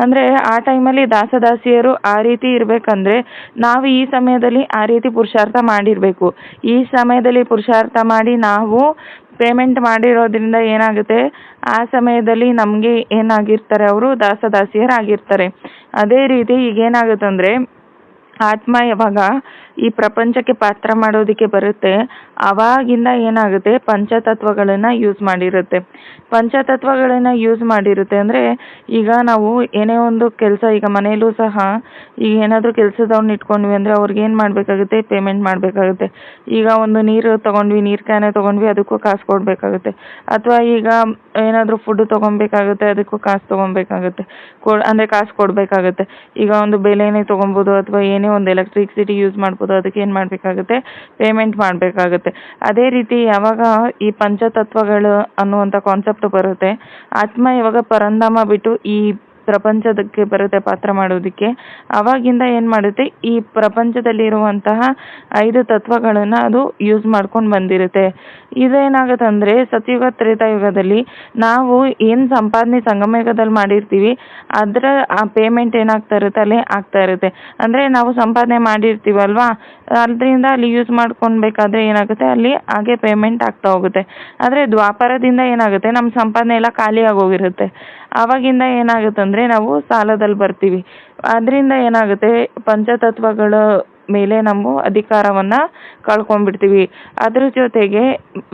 ಅಂದರೆ ಆ ಟೈಮಲ್ಲಿ ದಾಸದಾಸಿಯರು ಆ ರೀತಿ ಇರ್ಬೇಕಂದ್ರೆ ನಾವು ಈ ಸಮಯದಲ್ಲಿ ಆ ರೀತಿ ಪುರುಷಾರ್ಥ ಮಾಡಿರಬೇಕು. ಈ ಸಮಯದಲ್ಲಿ ಪುರುಷಾರ್ಥ ಮಾಡಿ ನಾವು ಪೇಮೆಂಟ್ ಮಾಡಿರೋದ್ರಿಂದ ಏನಾಗುತ್ತೆ? ಆ ಸಮಯದಲ್ಲಿ ನಮಗೆ ಏನಾಗಿರ್ತಾರೆ ಅವರು? ದಾಸದಾಸಿಯರಾಗಿರ್ತಾರೆ. ಅದೇ ರೀತಿ ಈಗ ಏನಾಗುತ್ತೆ ಅಂದರೆ ಆತ್ಮ ಯಾವಾಗ ಈ ಪ್ರಪಂಚಕ್ಕೆ ಪಾತ್ರ ಮಾಡೋದಕ್ಕೆ ಬರುತ್ತೆ. ಅವಾಗಿಂದ ಏನಾಗುತ್ತೆ? ಪಂಚತತ್ವಗಳನ್ನ ಯೂಸ್ ಮಾಡಿರುತ್ತೆ. ಪಂಚತತ್ವಗಳನ್ನ ಯೂಸ್ ಮಾಡಿರುತ್ತೆ ಅಂದ್ರೆ ಈಗ ನಾವು ಏನೇ ಒಂದು ಕೆಲಸ, ಈಗ ಮನೆಯಲ್ಲೂ ಸಹ ಈಗ ಏನಾದ್ರೂ ಕೆಲಸದವ್ರನ್ನ ಇಟ್ಕೊಂಡ್ವಿ ಅಂದ್ರೆ ಅವ್ರಿಗೆ ಏನು ಮಾಡಬೇಕಾಗುತ್ತೆ? ಪೇಮೆಂಟ್ ಮಾಡಬೇಕಾಗುತ್ತೆ. ಈಗ ಒಂದು ನೀರು ತಗೊಂಡ್ವಿ, ನೀರ್ ಕ್ಯಾನೆ ತಗೊಂಡ್ವಿ, ಅದಕ್ಕೂ ಕಾಸು ಕೊಡಬೇಕಾಗುತ್ತೆ. ಅಥವಾ ಈಗ ಏನಾದ್ರೂ ಫುಡ್ ತೊಗೊಬೇಕಾಗುತ್ತೆ, ಅದಕ್ಕೂ ಕಾಸು ತೊಗೊಬೇಕಾಗುತ್ತೆ. ಅಂದರೆ ಕಾಸು ಕೊಡಬೇಕಾಗುತ್ತೆ. ಈಗ ಒಂದು ಬೆಲೆನೇ ತೊಗೊಬೋದು ಅಥವಾ ಏನೇ ಒಂದು ಎಲೆಕ್ಟ್ರಿಸಿಟಿ ಯೂಸ್ ಮಾಡ್ಬೋದು. ಅದಕ್ಕೆ ಏನು ಮಾಡಬೇಕಾಗುತ್ತೆ? ಪೇಮೆಂಟ್ ಮಾಡಬೇಕಾಗುತ್ತೆ. ಅದೇ ರೀತಿ ಯಾವಾಗ ಈ ಪಂಚತತ್ವಗಳು ಅನ್ನುವಂಥ ಕಾನ್ಸೆಪ್ಟ್ ಬರುತ್ತೆ, ಆತ್ಮ ಇವಾಗ ಪರಂಧಾಮ ಬಿಟ್ಟು ಈ ಪ್ರಪಂಚದಕ್ಕೆ ಬರುತ್ತೆ ಪಾತ್ರ ಮಾಡೋದಕ್ಕೆ. ಅವಾಗಿಂದ ಏನು ಮಾಡುತ್ತೆ? ಈ ಪ್ರಪಂಚದಲ್ಲಿ ಇರುವಂತಹ ಐದು ತತ್ವಗಳನ್ನು ಅದು ಯೂಸ್ ಮಾಡ್ಕೊಂಡು ಬಂದಿರುತ್ತೆ. ಇದೇನಾಗುತ್ತೆ ಅಂದರೆ ಸತ್ಯುಗ ತ್ರೇತಾಯುಗದಲ್ಲಿ ನಾವು ಏನು ಸಂಪಾದನೆ ಸಂಗಮಯುಗದಲ್ಲಿ ಮಾಡಿರ್ತೀವಿ, ಅದರ, ಆ ಪೇಮೆಂಟ್ ಏನಾಗ್ತಾ ಇರುತ್ತೆ? ಅಲ್ಲಿ ಆಗ್ತಾ ಇರುತ್ತೆ. ಅಂದ್ರೆ ನಾವು ಸಂಪಾದನೆ ಮಾಡಿರ್ತೀವಲ್ವಾ? ಅದರಿಂದ ಅಲ್ಲಿ ಯೂಸ್ ಮಾಡ್ಕೊಳ್ಬೇಕಾದ್ರೆ ಏನಾಗುತ್ತೆ? ಅಲ್ಲಿ ಹಾಗೆ ಪೇಮೆಂಟ್ ಆಗ್ತಾ ಹೋಗುತ್ತೆ. ಆದರೆ ದ್ವಾಪರದಿಂದ ಏನಾಗುತ್ತೆ? ನಮ್ಮ ಸಂಪಾದನೆ ಎಲ್ಲ ಖಾಲಿ ಆಗೋಗಿರುತ್ತೆ ಆವಾಗಿಂದ ಏನಾಗುತ್ತೆ ಅಂದರೆ ನಾವು ಸಾಲದಲ್ಲಿ ಬರ್ತೀವಿ. ಅದರಿಂದ ಏನಾಗುತ್ತೆ, ಪಂಚತತ್ವಗಳ ಮೇಲೆ ನಾವು ಅಧಿಕಾರವನ್ನು ಕಳ್ಕೊಂಡ್ಬಿಡ್ತೀವಿ. ಅದ್ರ ಜೊತೆಗೆ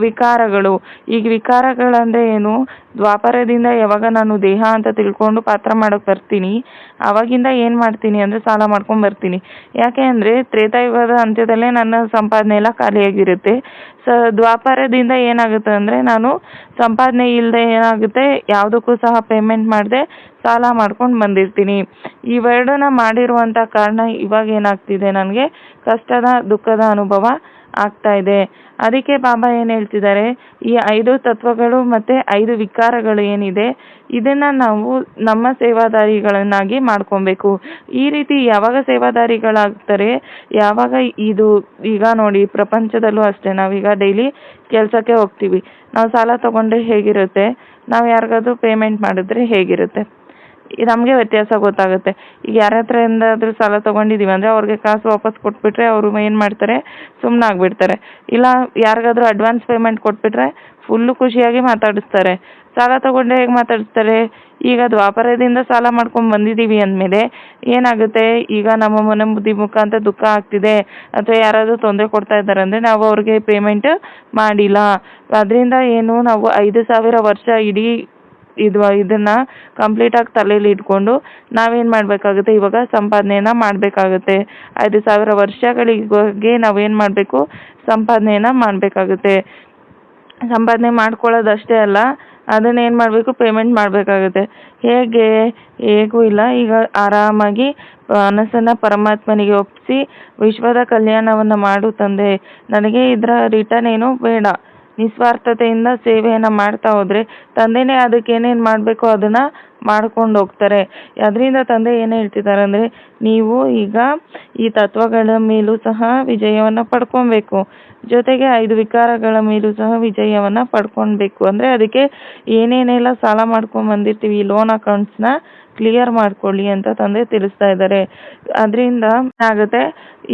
ವಿಕಾರಗಳು. ಈಗ ವಿಕಾರಗಳಂದರೆ ಏನು, ದ್ವಾಪರದಿಂದ ಯಾವಾಗ ನಾನು ದೇಹ ಅಂತ ತಿಳ್ಕೊಂಡು ಪಾತ್ರ ಮಾಡೋಕೆ ಬರ್ತೀನಿ ಆವಾಗಿಂದ ಏನು ಮಾಡ್ತೀನಿ ಅಂದರೆ ಸಾಲ ಮಾಡ್ಕೊಂಡು ಬರ್ತೀನಿ. ಯಾಕೆ ಅಂದರೆ ತ್ರೇತಾಯುಗದ ಅಂತ್ಯದಲ್ಲೇ ನನ್ನ ಸಂಪಾದನೆ ಎಲ್ಲ ಖಾಲಿಯಾಗಿರುತ್ತೆ. ಸೊ ದ್ವಾಪಾರದಿಂದ ಏನಾಗುತ್ತೆ ಅಂದರೆ ನಾನು ಸಂಪಾದನೆ ಇಲ್ಲದೆ ಏನಾಗುತ್ತೆ ಯಾವುದಕ್ಕೂ ಸಹ ಪೇಮೆಂಟ್ ಮಾಡದೆ ಸಾಲ ಮಾಡ್ಕೊಂಡು ಬಂದಿರ್ತೀನಿ. ಇವೆರಡನ್ನ ಮಾಡಿರುವಂಥ ಕಾರಣ ಇವಾಗ ಏನಾಗ್ತಿದೆ ನನಗೆ ಕಷ್ಟದ ದುಃಖದ ಅನುಭವ. ಆಗ್ತಾ ಇದೆ. ಅದಕ್ಕೆ ಬಾಬಾ ಏನು ಹೇಳ್ತಿದ್ದಾರೆ? ಈ ಐದು ತತ್ವಗಳು ಮತ್ತು ಐದು ವಿಕಾರಗಳು ಏನಿದೆ, ಇದನ್ನು ನಾವು ನಮ್ಮ ಸೇವಾದಾರಿಗಳನ್ನಾಗಿ ಮಾಡ್ಕೊಬೇಕು. ಈ ರೀತಿ ಯಾವಾಗ ಸೇವಾದಾರಿಗಳಾಗ್ತಾರೆ? ಯಾವಾಗ ಇದು ಈಗ ನೋಡಿ, ಪ್ರಪಂಚದಲ್ಲೂ ಅಷ್ಟೇ. ನಾವೀಗ ಡೈಲಿ ಕೆಲಸಕ್ಕೆ ಹೋಗ್ತೀವಿ. ನಾವು ಸಾಲ ತಗೊಂಡ್ರೆ ಹೇಗಿರುತ್ತೆ? ನಾವು ಯಾರಿಗಾದ್ರೂ ಪೇಮೆಂಟ್ ಮಾಡಿದ್ರೆ ಹೇಗಿರುತ್ತೆ? ನಮಗೆ ವ್ಯತ್ಯಾಸ ಗೊತ್ತಾಗುತ್ತೆ. ಈಗ ಯಾರ ಹತ್ರ ಎಂದಾದ್ರೂ ಸಾಲ ತಗೊಂಡಿದೀವಿ ಅಂದರೆ ಅವ್ರಿಗೆ ಕಾಸು ವಾಪಸ್ ಕೊಟ್ಬಿಟ್ರೆ ಅವರು ಏನು ಮಾಡ್ತಾರೆ? ಸುಮ್ಮನೆ ಆಗ್ಬಿಡ್ತಾರೆ. ಇಲ್ಲ, ಯಾರಿಗಾದ್ರೂ ಅಡ್ವಾನ್ಸ್ ಪೇಮೆಂಟ್ ಕೊಟ್ಬಿಟ್ರೆ ಫುಲ್ಲು ಖುಷಿಯಾಗಿ ಮಾತಾಡಿಸ್ತಾರೆ. ಸಾಲ ತಗೊಂಡೆ ಹೇಗೆ ಮಾತಾಡಿಸ್ತಾರೆ? ಈಗ ದ್ವಾಪರದಿಂದ ಸಾಲ ಮಾಡ್ಕೊಂಡು ಬಂದಿದ್ದೀವಿ ಅಂದಮೇಲೆ ಏನಾಗುತ್ತೆ? ಈಗ ನಮ್ಮ ಮನೆ ಬುದ್ಧಿ ಮುಖಾಂತರ ದುಃಖ ಆಗ್ತಿದೆ. ಅಥವಾ ಯಾರಾದರೂ ತೊಂದರೆ ಕೊಡ್ತಾ ಇದ್ದಾರೆ ಅಂದರೆ ನಾವು ಅವ್ರಿಗೆ ಪೇಮೆಂಟ್ ಮಾಡಿಲ್ಲ. ಅದರಿಂದ ಏನು ನಾವು ಐದು ಸಾವಿರ ವರ್ಷ ಇಡೀ ಇದು ಇದನ್ನು ಕಂಪ್ಲೀಟಾಗಿ ತಲೆಯಲ್ಲಿ ಇಟ್ಕೊಂಡು ನಾವೇನು ಮಾಡಬೇಕಾಗುತ್ತೆ? ಇವಾಗ ಸಂಪಾದನೆಯನ್ನು ಮಾಡಬೇಕಾಗುತ್ತೆ. ಐದು ಸಾವಿರ ವರ್ಷಗಳಿಗೆ ನಾವೇನು ಮಾಡಬೇಕು? ಸಂಪಾದನೆಯನ್ನು ಮಾಡಬೇಕಾಗುತ್ತೆ. ಸಂಪಾದನೆ ಮಾಡ್ಕೊಳ್ಳೋದಷ್ಟೇ ಅಲ್ಲ, ಅದನ್ನ ಏನು ಮಾಡಬೇಕು? ಪೇಮೆಂಟ್ ಮಾಡಬೇಕಾಗುತ್ತೆ. ಹೇಗೆ? ಹೇಗೂ ಇಲ್ಲ. ಈಗ ಆರಾಮಾಗಿ ಮನಸ್ಸನ್ನು ಪರಮಾತ್ಮನಿಗೆ ಒಪ್ಪಿಸಿ ವಿಶ್ವದ ಕಲ್ಯಾಣವನ್ನು ಮಾಡು ತಂದೆ. ನನಗೆ ಇದರ ರಿಟರ್ನ್ ಏನು ಬೇಡ. ನಿಸ್ವಾರ್ಥತೆಯಿಂದ ಸೇವೆಯನ್ನು ಮಾಡ್ತಾ ಹೋದರೆ ತಂದೆನೇ ಅದಕ್ಕೆ ಏನೇನು ಮಾಡಬೇಕು ಅದನ್ನು ಮಾಡ್ಕೊಂಡು ಹೋಗ್ತಾರೆ. ಅದರಿಂದ ತಂದೆ ಏನು ಹೇಳ್ತಿದ್ದಾರೆ ಅಂದರೆ ನೀವು ಈಗ ಈ ತತ್ವಗಳ ಮೇಲೂ ಸಹ ವಿಜಯವನ್ನು ಪಡ್ಕೊಬೇಕು. ಜೊತೆಗೆ ಐದು ವಿಕಾರಗಳ ಮೇಲೂ ಸಹ ವಿಜಯವನ್ನು ಪಡ್ಕೊಳ್ಬೇಕು. ಅಂದರೆ ಅದಕ್ಕೆ ಏನೇನೆಲ್ಲ ಸಾಲ ಮಾಡ್ಕೊಂಡು ಬಂದಿರ್ತೀವಿ ಲೋನ್ ಅಕೌಂಟ್ಸ್ನ ಕ್ಲಿಯರ್ ಮಾಡ್ಕೊಳ್ಳಿ ಅಂತ ತಂದೆ ತಿಳಿಸ್ತಾ ಇದ್ದಾರೆ. ಅದರಿಂದ ಏನಾಗುತ್ತೆ?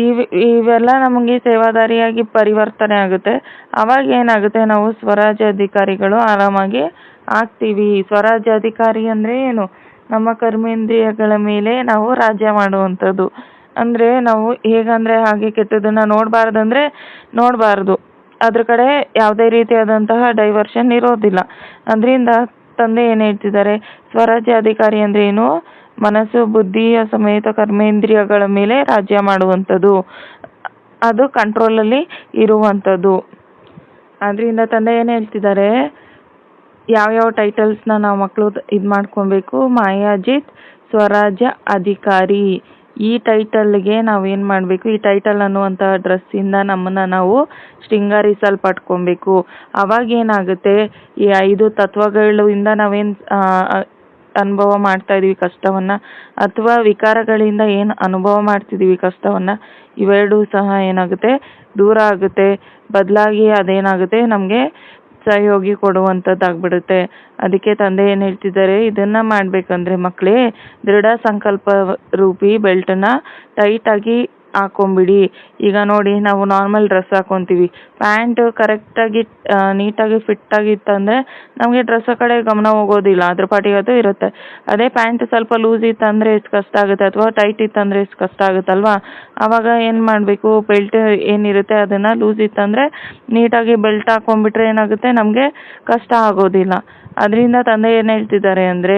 ಇವ್, ಇವೆಲ್ಲ ನಮಗೆ ಸೇವಾದಾರಿಯಾಗಿ ಪರಿವರ್ತನೆ ಆಗುತ್ತೆ. ಅವಾಗ ಏನಾಗುತ್ತೆ? ನಾವು ಸ್ವರಾಜ್ಯ ಅಧಿಕಾರಿಗಳು ಆರಾಮಾಗಿ ಆಗ್ತೀವಿ. ಸ್ವರಾಜ್ಯಾಧಿಕಾರಿ ಅಂದರೆ ಏನು? ನಮ್ಮ ಕರ್ಮೇಂದ್ರಿಯಗಳ ಮೇಲೆ ನಾವು ರಾಜ್ಯ ಮಾಡುವಂಥದ್ದು. ಅಂದರೆ ನಾವು ಹೇಗಂದರೆ ಹಾಗೆ ಕೆಟ್ಟದನ್ನು ನೋಡಬಾರ್ದಂದ್ರೆ ನೋಡಬಾರ್ದು. ಅದ್ರ ಕಡೆ ಯಾವುದೇ ರೀತಿಯಾದಂತಹ ಡೈವರ್ಷನ್ ಇರೋದಿಲ್ಲ. ಅದರಿಂದ ತಂದೆ ಏನು ಹೇಳ್ತಿದ್ದಾರೆ, ಸ್ವರಾಜ್ಯ ಅಧಿಕಾರಿ ಅಂದ್ರೆ ಏನು? ಮನಸ್ಸು ಬುದ್ಧಿಯ ಸಮೇತ ಕರ್ಮೇಂದ್ರಿಯಗಳ ಮೇಲೆ ರಾಜ್ಯ ಮಾಡುವಂಥದ್ದು. ಅದು ಕಂಟ್ರೋಲಲ್ಲಿ ಇರುವಂಥದ್ದು. ಅದರಿಂದ ತಂದೆ ಏನು ಹೇಳ್ತಿದ್ದಾರೆ, ಯಾವ್ಯಾವ ನ ನಾವು ಮಕ್ಕಳು ಇದು ಮಾಡ್ಕೊಬೇಕು? ಮಾಯಾಜಿತ್, ಸ್ವರಾಜ್ಯ ಅಧಿಕಾರಿ. ಈ ಟೈಟಲ್ಗೆ ನಾವು ಏನು ಮಾಡಬೇಕು? ಈ ಟೈಟಲ್ ಅನ್ನುವಂಥ ಡ್ರೆಸ್ಸಿಂದ ನಮ್ಮನ್ನು ನಾವು ಶೃಂಗರಿಸಲ್ಪಟ್ಕೊಬೇಕು. ಅವಾಗ ಏನಾಗುತ್ತೆ? ಈ ಐದು ತತ್ವಗಳಿಂದ ನಾವೇನು ಅನುಭವ ಮಾಡ್ತಾ ಇದ್ದೀವಿ ಕಷ್ಟವನ್ನು, ಅಥವಾ ವಿಕಾರಗಳಿಂದ ಏನು ಅನುಭವ ಮಾಡ್ತಿದ್ದೀವಿ ಕಷ್ಟವನ್ನು, ಇವೆರಡೂ ಸಹ ಏನಾಗುತ್ತೆ? ದೂರ ಆಗುತ್ತೆ. ಬದಲಾಗಿ ಅದೇನಾಗುತ್ತೆ? ನಮಗೆ ಸಹಯೋಗಿ ಕೊಡುವಂಥದ್ದಾಗ್ಬಿಡುತ್ತೆ ಅದಕ್ಕೆ ತಂದೆ ಏನು ಹೇಳ್ತಿದ್ದಾರೆ, ಇದನ್ನು ಮಾಡಬೇಕಂದ್ರೆ ಮಕ್ಕಳೇ ದೃಢ ಸಂಕಲ್ಪ ರೂಪಿ ಬೆಲ್ಟನ್ನು ಆಗಿ ಹಾಕೊಂಬಿಡಿ. ಈಗ ನೋಡಿ ನಾವು ನಾರ್ಮಲ್ ಡ್ರೆಸ್ ಹಾಕ್ಕೊಂತೀವಿ ಪ್ಯಾಂಟ್ ಕರೆಕ್ಟಾಗಿ ನೀಟಾಗಿ ಫಿಟ್ಟಾಗಿ ಇತ್ತಂದರೆ ನಮಗೆ ಡ್ರೆಸ್ ಕಡೆ ಗಮನ ಹೋಗೋದಿಲ್ಲ. ಅದ್ರ ಪಾಟಿಗೆ ಅದು ಇರುತ್ತೆ. ಅದೇ ಪ್ಯಾಂಟ್ ಸ್ವಲ್ಪ ಲೂಸ್ ಇತ್ತಂದರೆ ಎಷ್ಟು ಕಷ್ಟ ಆಗುತ್ತೆ? ಅಥವಾ ಟೈಟ್ ಇತ್ತಂದರೆ ಎಷ್ಟು ಕಷ್ಟ ಆಗುತ್ತಲ್ವಾ ಆವಾಗ ಏನು ಮಾಡಬೇಕು? ಬೆಲ್ಟ್ ಏನಿರುತ್ತೆ ಅದನ್ನು ಲೂಸ್ ಇತ್ತಂದರೆ ನೀಟಾಗಿ ಬೆಲ್ಟ್ ಹಾಕೊಂಡ್ಬಿಟ್ರೆ ಏನಾಗುತ್ತೆ? ನಮಗೆ ಕಷ್ಟ ಆಗೋದಿಲ್ಲ. ಅದರಿಂದ ತಂದೆ ಏನು ಹೇಳ್ತಿದ್ದಾರೆ ಅಂದರೆ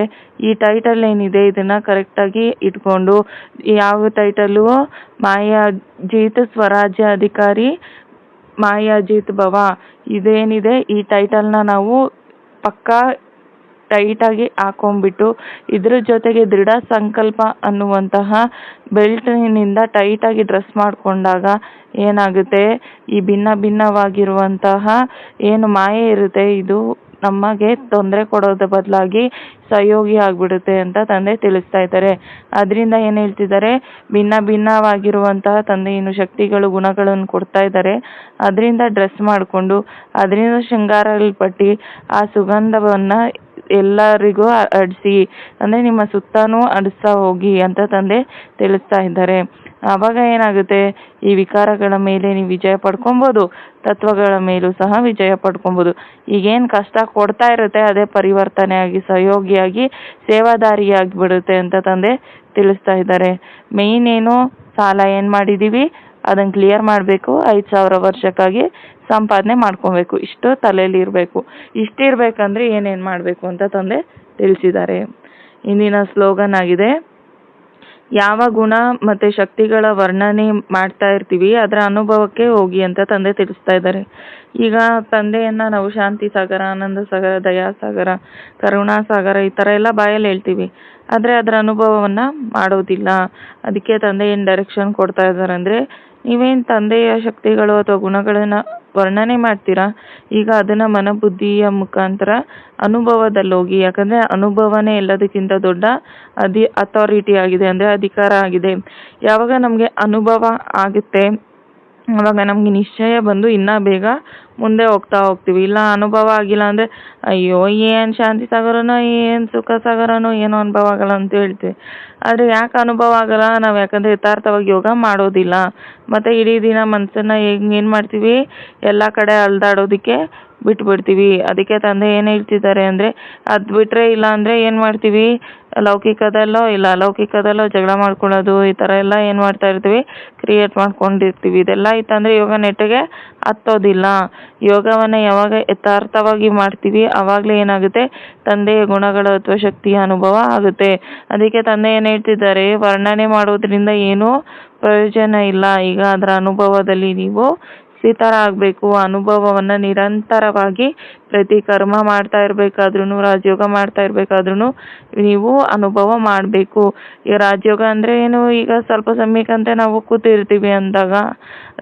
ಈ ಟೈಟಲ್ ಏನಿದೆ, ಇದನ್ನು ಕರೆಕ್ಟಾಗಿ ಇಟ್ಕೊಂಡು, ಯಾವ ಟೈಟಲ್ಲೂ ಮಾಯಾಜೀತ್ ಸ್ವರಾಜ್ಯ ಅಧಿಕಾರಿ ಮಾಯಾಜಿತ್ ಭವ. ಇದೇನಿದೆ? ಈ ಟೈಟಲ್ನ ನಾವು ಪಕ್ಕಾ ಟೈಟಾಗಿ ಹಾಕೊಂಡ್ಬಿಟ್ಟು, ಇದ್ರ ಜೊತೆಗೆ ದೃಢ ಸಂಕಲ್ಪ ಅನ್ನುವಂತಹ ಬೆಲ್ಟ್ನಿಂದ ಟೈಟಾಗಿ ಡ್ರೆಸ್ ಮಾಡಿಕೊಂಡಾಗ ಏನಾಗುತ್ತೆ? ಈ ಭಿನ್ನ ಭಿನ್ನವಾಗಿರುವಂತಹ ಏನು ಮಾಯೆ ಇರುತ್ತೆ? ಇದು ನಮಗೆ ತೊಂದರೆ ಕೊಡೋದ್ರ ಬದಲಾಗಿ ಸಹಯೋಗಿ ಆಗಿಬಿಡುತ್ತೆ ಅಂತ ತಂದೆ ತಿಳಿಸ್ತಾ ಇದ್ದಾರೆ. ಅದರಿಂದ ಏನು ಹೇಳ್ತಿದ್ದಾರೆ? ಭಿನ್ನ ಭಿನ್ನವಾಗಿರುವಂತಹ ತಂದೆಯನ್ನು ಶಕ್ತಿಗಳು, ಗುಣಗಳನ್ನು ಕೊಡ್ತಾ ಇದ್ದಾರೆ. ಅದರಿಂದ ಡ್ರೆಸ್ ಮಾಡಿಕೊಂಡು ಅದರಿಂದ ಶೃಂಗಾರಲ್ಪಟ್ಟು ಆ ಸುಗಂಧವನ್ನು ಎಲ್ಲರಿಗೂ ಅಡಿಸಿ, ಅಂದರೆ ನಿಮ್ಮ ಸುತ್ತನೂ ಅಡಿಸ್ತಾ ಹೋಗಿ ಅಂತ ತಂದೆ ತಿಳಿಸ್ತಾ ಇದ್ದಾರೆ. ಆವಾಗ ಏನಾಗುತ್ತೆ? ಈ ವಿಕಾರಗಳ ಮೇಲೆ ನೀವು ವಿಜಯ ಪಡ್ಕೊಬೋದು, ತತ್ವಗಳ ಮೇಲೂ ಸಹ ವಿಜಯ ಪಡ್ಕೊಬೋದು. ಈಗೇನು ಕಷ್ಟ ಕೊಡ್ತಾ ಇರುತ್ತೆ, ಅದೇ ಪರಿವರ್ತನೆಯಾಗಿ, ಸಹಯೋಗಿಯಾಗಿ, ಸೇವಾದಾರಿಯಾಗಿ ಬಿಡುತ್ತೆ ಅಂತ ತಂದೆ ತಿಳಿಸ್ತಾ ಇದ್ದಾರೆ. ಮೇಯ್ನ್ ಏನು? ಸಾಲ ಏನು ಮಾಡಿದ್ದೀವಿ ಅದನ್ನು ಕ್ಲಿಯರ್ ಮಾಡಬೇಕು, ಐದು ಸಾವಿರ ವರ್ಷಕ್ಕಾಗಿ ಸಂಪಾದನೆ ಮಾಡ್ಕೊಬೇಕು. ಇಷ್ಟು ತಲೆಯಲ್ಲಿ ಇರಬೇಕು ಇಷ್ಟಿರಬೇಕಂದ್ರೆ ಏನೇನು ಮಾಡಬೇಕು ಅಂತ ತಂದೆ ತಿಳಿಸಿದ್ದಾರೆ. ಇಂದಿನ ಸ್ಲೋಗನ್ ಆಗಿದೆ ಯಾವ ಗುಣ ಮತ್ತೆ ಶಕ್ತಿಗಳ ವರ್ಣನೆ ಮಾಡ್ತಾ ಇರ್ತೀವಿ, ಅದರ ಅನುಭವಕ್ಕೆ ಹೋಗಿ ಅಂತ ತಂದೆ ತಿಳಿಸ್ತಾ ಇದ್ದಾರೆ. ಈಗ ತಂದೆಯನ್ನ ನಾವು ಶಾಂತಿ ಸಾಗರ, ಆನಂದ ಸಾಗರ, ದಯಾ ಸಾಗರ, ಕರುಣಾ ಸಾಗರ ಈ ತರ ಎಲ್ಲ ಬಾಯಲ್ಲಿ ಹೇಳ್ತೀವಿ. ಆದರೆ ಅದರ ಅನುಭವವನ್ನ ಮಾಡೋದಿಲ್ಲ. ಅದಕ್ಕೆ ತಂದೆ ಏನು ಡೈರೆಕ್ಷನ್ ಕೊಡ್ತಾ ಇದ್ದಾರೆ ಅಂದರೆ, ನೀವೇನು ತಂದೆಯ ಶಕ್ತಿಗಳು ಅಥವಾ ಗುಣಗಳನ್ನು ವರ್ಣನೆ ಮಾಡ್ತೀರಾ? ಈಗ ಅದನ್ನು ಮನಬುದ್ಧಿಯ ಮುಖಾಂತರ ಅನುಭವದಲ್ಲಿ ಹೋಗಿ, ಯಾಕಂದರೆ ಅನುಭವನೇ ಎಲ್ಲದಕ್ಕಿಂತ ದೊಡ್ಡ ಅಧಿ ಅಥಾರಿಟಿ ಆಗಿದೆ ಅಂದರೆ ಅಧಿಕಾರ ಆಗಿದೆ. ಯಾವಾಗ ನಮಗೆ ಅನುಭವ ಆಗುತ್ತೆ ಆವಾಗ ನಮಗೆ ನಿಶ್ಚಯ ಬಂದು ಇನ್ನೂ ಬೇಗ ಮುಂದೆ ಹೋಗ್ತಾ ಹೋಗ್ತೀವಿ. ಇಲ್ಲ, ಅನುಭವ ಆಗಿಲ್ಲ ಅಂದರೆ, ಅಯ್ಯೋ, ಏನು ಶಾಂತಿ ಸಾಗರನೋ, ಏನು ಸುಖ ಸಾಗರನೋ, ಏನೋ ಅನುಭವ ಆಗಲ್ಲ ಅಂತ ಹೇಳ್ತೀವಿ. ಆದರೆ ಯಾಕೆ ಅನುಭವ ಆಗಲ್ಲ? ನಾವು ಯಾಕಂದರೆ ಯಥಾರ್ಥವಾಗಿ ಯೋಗ ಮಾಡೋದಿಲ್ಲ. ಮತ್ತು ಇಡೀ ದಿನ ಮನಸ್ಸನ್ನು ಹೆಂಗೆ ಏನು ಮಾಡ್ತೀವಿ? ಎಲ್ಲ ಕಡೆ ಅಲ್ದಾಡೋದಕ್ಕೆ ಬಿಟ್ಬಿಡ್ತೀವಿ. ಅದಕ್ಕೆ ತಂದೆ ಏನು ಹೇಳ್ತಿದ್ದಾರೆ ಅಂದರೆ, ಅದು ಬಿಟ್ಟರೆ ಇಲ್ಲ ಅಂದರೆ ಏನು ಮಾಡ್ತೀವಿ? ಲೌಕಿಕದಲ್ಲೋ ಇಲ್ಲ ಅಲೌಕಿಕದಲ್ಲೋ ಜಗಳ ಮಾಡ್ಕೊಳ್ಳೋದು, ಈ ಥರ ಎಲ್ಲ ಏನು ಮಾಡ್ತಾ ಇರ್ತೀವಿ? ಕ್ರಿಯೇಟ್ ಮಾಡ್ಕೊಂಡಿರ್ತೀವಿ. ಇದೆಲ್ಲ ಇತ್ತಂದರೆ ಯೋಗ ನೆಟ್ಟಿಗೆ ಹತ್ತೋದಿಲ್ಲ. ಯೋಗವನ್ನು ಯಾವಾಗ ಯಥಾರ್ಥವಾಗಿ ಮಾಡ್ತೀವಿ ಆವಾಗಲೇ ಏನಾಗುತ್ತೆ? ತಂದೆಯ ಗುಣಗಳು ಅಥವಾ ಶಕ್ತಿಯ ಅನುಭವ ಆಗುತ್ತೆ. ಅದಕ್ಕೆ ತಂದೆ ಏನು ಹೇಳ್ತಿದ್ದಾರೆ? ವರ್ಣನೆ ಮಾಡೋದ್ರಿಂದ ಏನೂ ಪ್ರಯೋಜನ ಇಲ್ಲ. ಈಗ ಅದರ ಅನುಭವದಲ್ಲಿ ನೀವು ಸ್ಥಿತರಾಗಬೇಕು ಅನುಭವವನ್ನು ನಿರಂತರವಾಗಿ ಪ್ರತಿ ಕರ್ಮ ಮಾಡ್ತಾ ಇರಬೇಕಾದ್ರೂ ರಾಜಯೋಗ ಮಾಡ್ತಾ ಇರಬೇಕಾದ್ರೂ ನೀವು ಅನುಭವ ಮಾಡಬೇಕು. ಈಗ ರಾಜಯೋಗ ಅಂದರೆ ಏನು? ಈಗ ಸ್ವಲ್ಪ ಸಮಯಕ್ಕಂತೆ ನಾವು ಕೂತಿರ್ತೀವಿ ಅಂದಾಗ,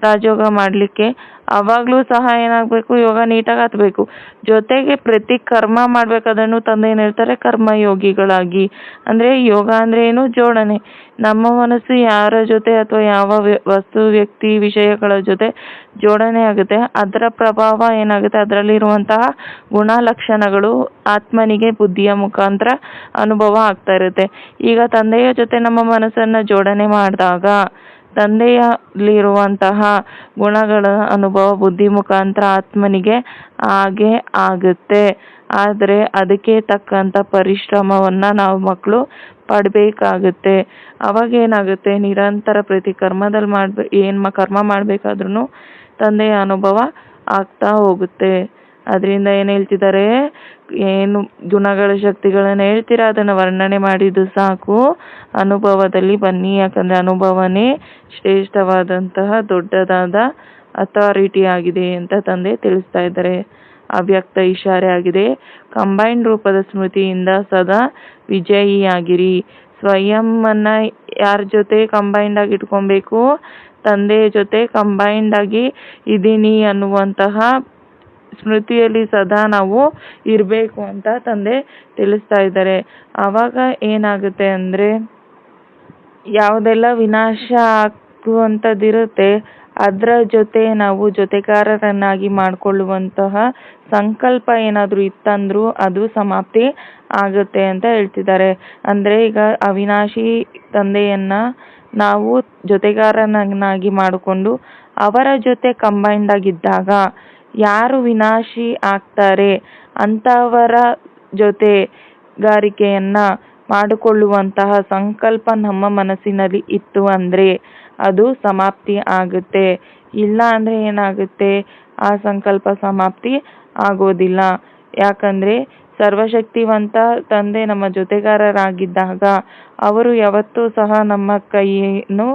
ರಾಜಯೋಗ ಮಾಡಲಿಕ್ಕೆ ಆವಾಗಲೂ ಸಹ ಏನಾಗಬೇಕು, ಯೋಗ ನೀಟಾಗಿ ಹತ್ಬೇಕು ಜೊತೆಗೆ ಪ್ರತಿ ಕರ್ಮ ಮಾಡ್ಬೇಕಾದ್ರೂ ತಂದೆ ಏನು ಹೇಳ್ತಾರೆ, ಕರ್ಮಯೋಗಿಗಳಾಗಿ. ಅಂದರೆ ಯೋಗ ಅಂದ್ರೆ ಏನು? ಜೋಡಣೆ. ನಮ್ಮ ಮನಸ್ಸು ಯಾರ ಜೊತೆ ಅಥವಾ ಯಾವ ವಸ್ತು, ವ್ಯಕ್ತಿ, ವಿಷಯಗಳ ಜೊತೆ ಜೋಡಣೆ ಆಗುತ್ತೆ. ಅದರ ಪ್ರಭಾವ ಏನಾಗುತ್ತೆ? ಅದರಲ್ಲಿರುವಂತಹ ಗುಣಲಕ್ಷಣಗಳು ಆತ್ಮನಿಗೆ ಬುದ್ಧಿಯ ಮುಖಾಂತರ ಅನುಭವ ಆಗ್ತಾ ಇರುತ್ತೆ. ಈಗ ತಂದೆಯ ಜೊತೆ ನಮ್ಮ ಮನಸ್ಸನ್ನು ಜೋಡಣೆ ಮಾಡಿದಾಗ ತಂದೆಯಲ್ಲಿರುವಂತಹ ಗುಣಗಳ ಅನುಭವ ಬುದ್ಧಿ ಮುಖಾಂತರ ಆತ್ಮನಿಗೆ ಹಾಗೆ ಆಗುತ್ತೆ. ಆದರೆ ಅದಕ್ಕೆ ತಕ್ಕಂಥ ಪರಿಶ್ರಮವನ್ನು ನಾವು ಮಕ್ಕಳು ಪಡಬೇಕಾಗುತ್ತೆ. ಅವಾಗ ಏನಾಗುತ್ತೆ ನಿರಂತರ ಪ್ರತಿ ಕರ್ಮದಲ್ಲಿ ಮಾಡ್ಬೇ, ಏನು ಕರ್ಮ ಮಾಡಬೇಕಾದ್ರೂ ತಂದೆಯ ಅನುಭವ ಆಗ್ತಾ ಹೋಗುತ್ತೆ. ಅದರಿಂದ ಏನು ಹೇಳ್ತಿದ್ದಾರೆ? ಏನು ಗುಣಗಳ ಶಕ್ತಿಗಳನ್ನು ಹೇಳ್ತೀರಾ? ಅದನ್ನು ವರ್ಣನೆ ಮಾಡಿದ್ದು ಸಾಕು. ಅನುಭವದಲ್ಲಿ ಬನ್ನಿ. ಯಾಕಂದರೆ ಅನುಭವನೇ ಶ್ರೇಷ್ಠವಾದಂತಹ ದೊಡ್ಡದಾದ ಅಥಾರಿಟಿ ಆಗಿದೆ ಅಂತ ತಂದೆ ತಿಳಿಸ್ತಾ ಇದ್ದಾರೆ. ಅವ್ಯಕ್ತ ಇಶಾರೆ ಆಗಿದೆ. ಕಂಬೈನ್ಡ್ ರೂಪದ ಸ್ಮೃತಿಯಿಂದ ಸದಾ ವಿಜಯಿಯಾಗಿರಿ. ಸ್ವಯಂನ ಯಾರ ಜೊತೆ ಕಂಬೈನ್ಡ್ ಆಗಿ ಇಟ್ಕೊಬೇಕು? ತಂದೆಯ ಜೊತೆ ಕಂಬೈನ್ಡ್ ಆಗಿ ಇದ್ದೀನಿ ಅನ್ನುವಂತಹ ಸ್ಮೃತಿಯಲ್ಲಿ ಸದಾ ನಾವು ಇರಬೇಕು ಅಂತ ತಂದೆ ತಿಳಿಸ್ತಾ ಇದ್ದಾರೆ. ಆವಾಗ ಏನಾಗುತ್ತೆ ಅಂದರೆ ಯಾವುದೆಲ್ಲ ವಿನಾಶ ಆಗುವಂಥದ್ದಿರುತ್ತೆ, ಅದರ ಜೊತೆ ನಾವು ಜೊತೆಗಾರರನ್ನಾಗಿ ಮಾಡಿಕೊಳ್ಳುವಂತಹ ಸಂಕಲ್ಪ ಏನಾದರೂ ಇತ್ತಂದ್ರೂ ಅದು ಸಮಾಪ್ತಿ ಆಗುತ್ತೆ ಅಂತ ಹೇಳ್ತಿದ್ದಾರೆ. ಅಂದರೆ ಈಗ ಅವಿನಾಶಿ ತಂದೆಯನ್ನು ನಾವು ಜೊತೆಗಾರನನ್ನಾಗಿ ಮಾಡಿಕೊಂಡು ಅವರ ಜೊತೆ ಕಂಬೈಂಡ್ ಆಗಿದ್ದಾಗ ಯಾರು ವಿನಾಶಿ ಆಗ್ತಾರೆ? ಅಂತವರ ಜೊತೆ ಗಾರಿಕೆಯನ್ನ ಮಾಡಿಕೊಳ್ಳುವಂತಹ ಸಂಕಲ್ಪ ನಮ್ಮ ಮನಸ್ಸಿನಲ್ಲಿ ಇತ್ತು ಅಂದರೆ ಅದು ಸಮಾಪ್ತಿ ಆಗುತ್ತೆ. ಇಲ್ಲ ಅಂದರೆ ಏನಾಗುತ್ತೆ? ಆ ಸಂಕಲ್ಪ ಸಮಾಪ್ತಿ ಆಗೋದಿಲ್ಲ. ಯಾಕಂದರೆ ಸರ್ವಶಕ್ತಿವಂತ ತಂದೆ ನಮ್ಮ ಜೊತೆಗಾರರಾಗಿದ್ದಾಗ ಅವರು ಯಾವತ್ತೂ ಸಹ ನಮ್ಮ ಕೈಯನ್ನು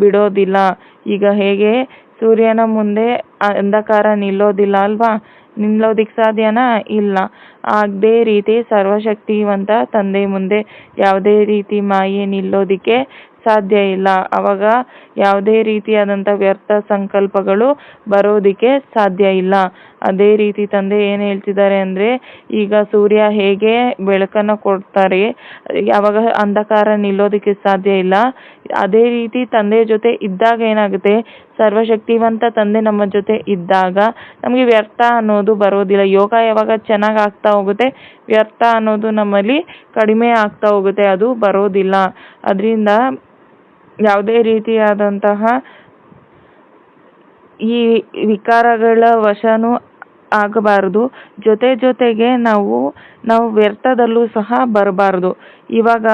ಬಿಡೋದಿಲ್ಲ. ಈಗ ಹೇಗೆ ಸೂರ್ಯನ ಮುಂದೆ ಅಂಧಕಾರ ನಿಲ್ಲೋದಿಲ್ಲ ಅಲ್ವಾ? ನಿಲ್ಲೋದಿಕ್ ಸಾಧ್ಯನ ಇಲ್ಲ. ಅದೇ ರೀತಿ ಸರ್ವಶಕ್ತಿವಂತ ತಂದೆ ಮುಂದೆ ಯಾವುದೇ ರೀತಿ ಮಾಯೆ ನಿಲ್ಲೋದಿಕ್ಕೆ ಸಾಧ್ಯ ಇಲ್ಲ. ಅವಾಗ ಯಾವುದೇ ರೀತಿಯಾದಂಥ ವ್ಯರ್ಥ ಸಂಕಲ್ಪಗಳು ಬರೋದಕ್ಕೆ ಸಾಧ್ಯ ಇಲ್ಲ. ಅದೇ ರೀತಿ ತಂದೆ ಏನು ಹೇಳ್ತಿದ್ದಾರೆ ಅಂದರೆ, ಈಗ ಸೂರ್ಯ ಹೇಗೆ ಬೆಳಕನ್ನು ಕೊಡ್ತಾರೆ, ಯಾವಾಗ ಅಂಧಕಾರ ನಿಲ್ಲೋದಕ್ಕೆ ಸಾಧ್ಯ ಇಲ್ಲ. ಅದೇ ರೀತಿ ತಂದೆ ಜೊತೆ ಇದ್ದಾಗ ಏನಾಗುತ್ತೆ, ಸರ್ವಶಕ್ತಿವಂತ ತಂದೆ ನಮ್ಮ ಜೊತೆ ಇದ್ದಾಗ ನಮಗೆ ವ್ಯರ್ಥ ಅನ್ನೋದು ಬರೋದಿಲ್ಲ. ಯೋಗ ಯಾವಾಗ ಚೆನ್ನಾಗಿ ಆಗ್ತಾ ಹೋಗುತ್ತೆ, ವ್ಯರ್ಥ ಅನ್ನೋದು ನಮ್ಮಲ್ಲಿ ಕಡಿಮೆ ಆಗ್ತಾ ಹೋಗುತ್ತೆ, ಅದು ಬರೋದಿಲ್ಲ. ಅದರಿಂದ ಯಾವುದೇ ರೀತಿಯಾದಂತಹ ಈ ವಿಕಾರಗಳ ವಶನೂ ಆಗಬಾರದು. ಜೊತೆ ಜೊತೆಗೆ ನಾವು ನಾವು ವ್ಯರ್ಥದಲ್ಲೂ ಸಹ ಬರಬಾರ್ದು. ಇವಾಗ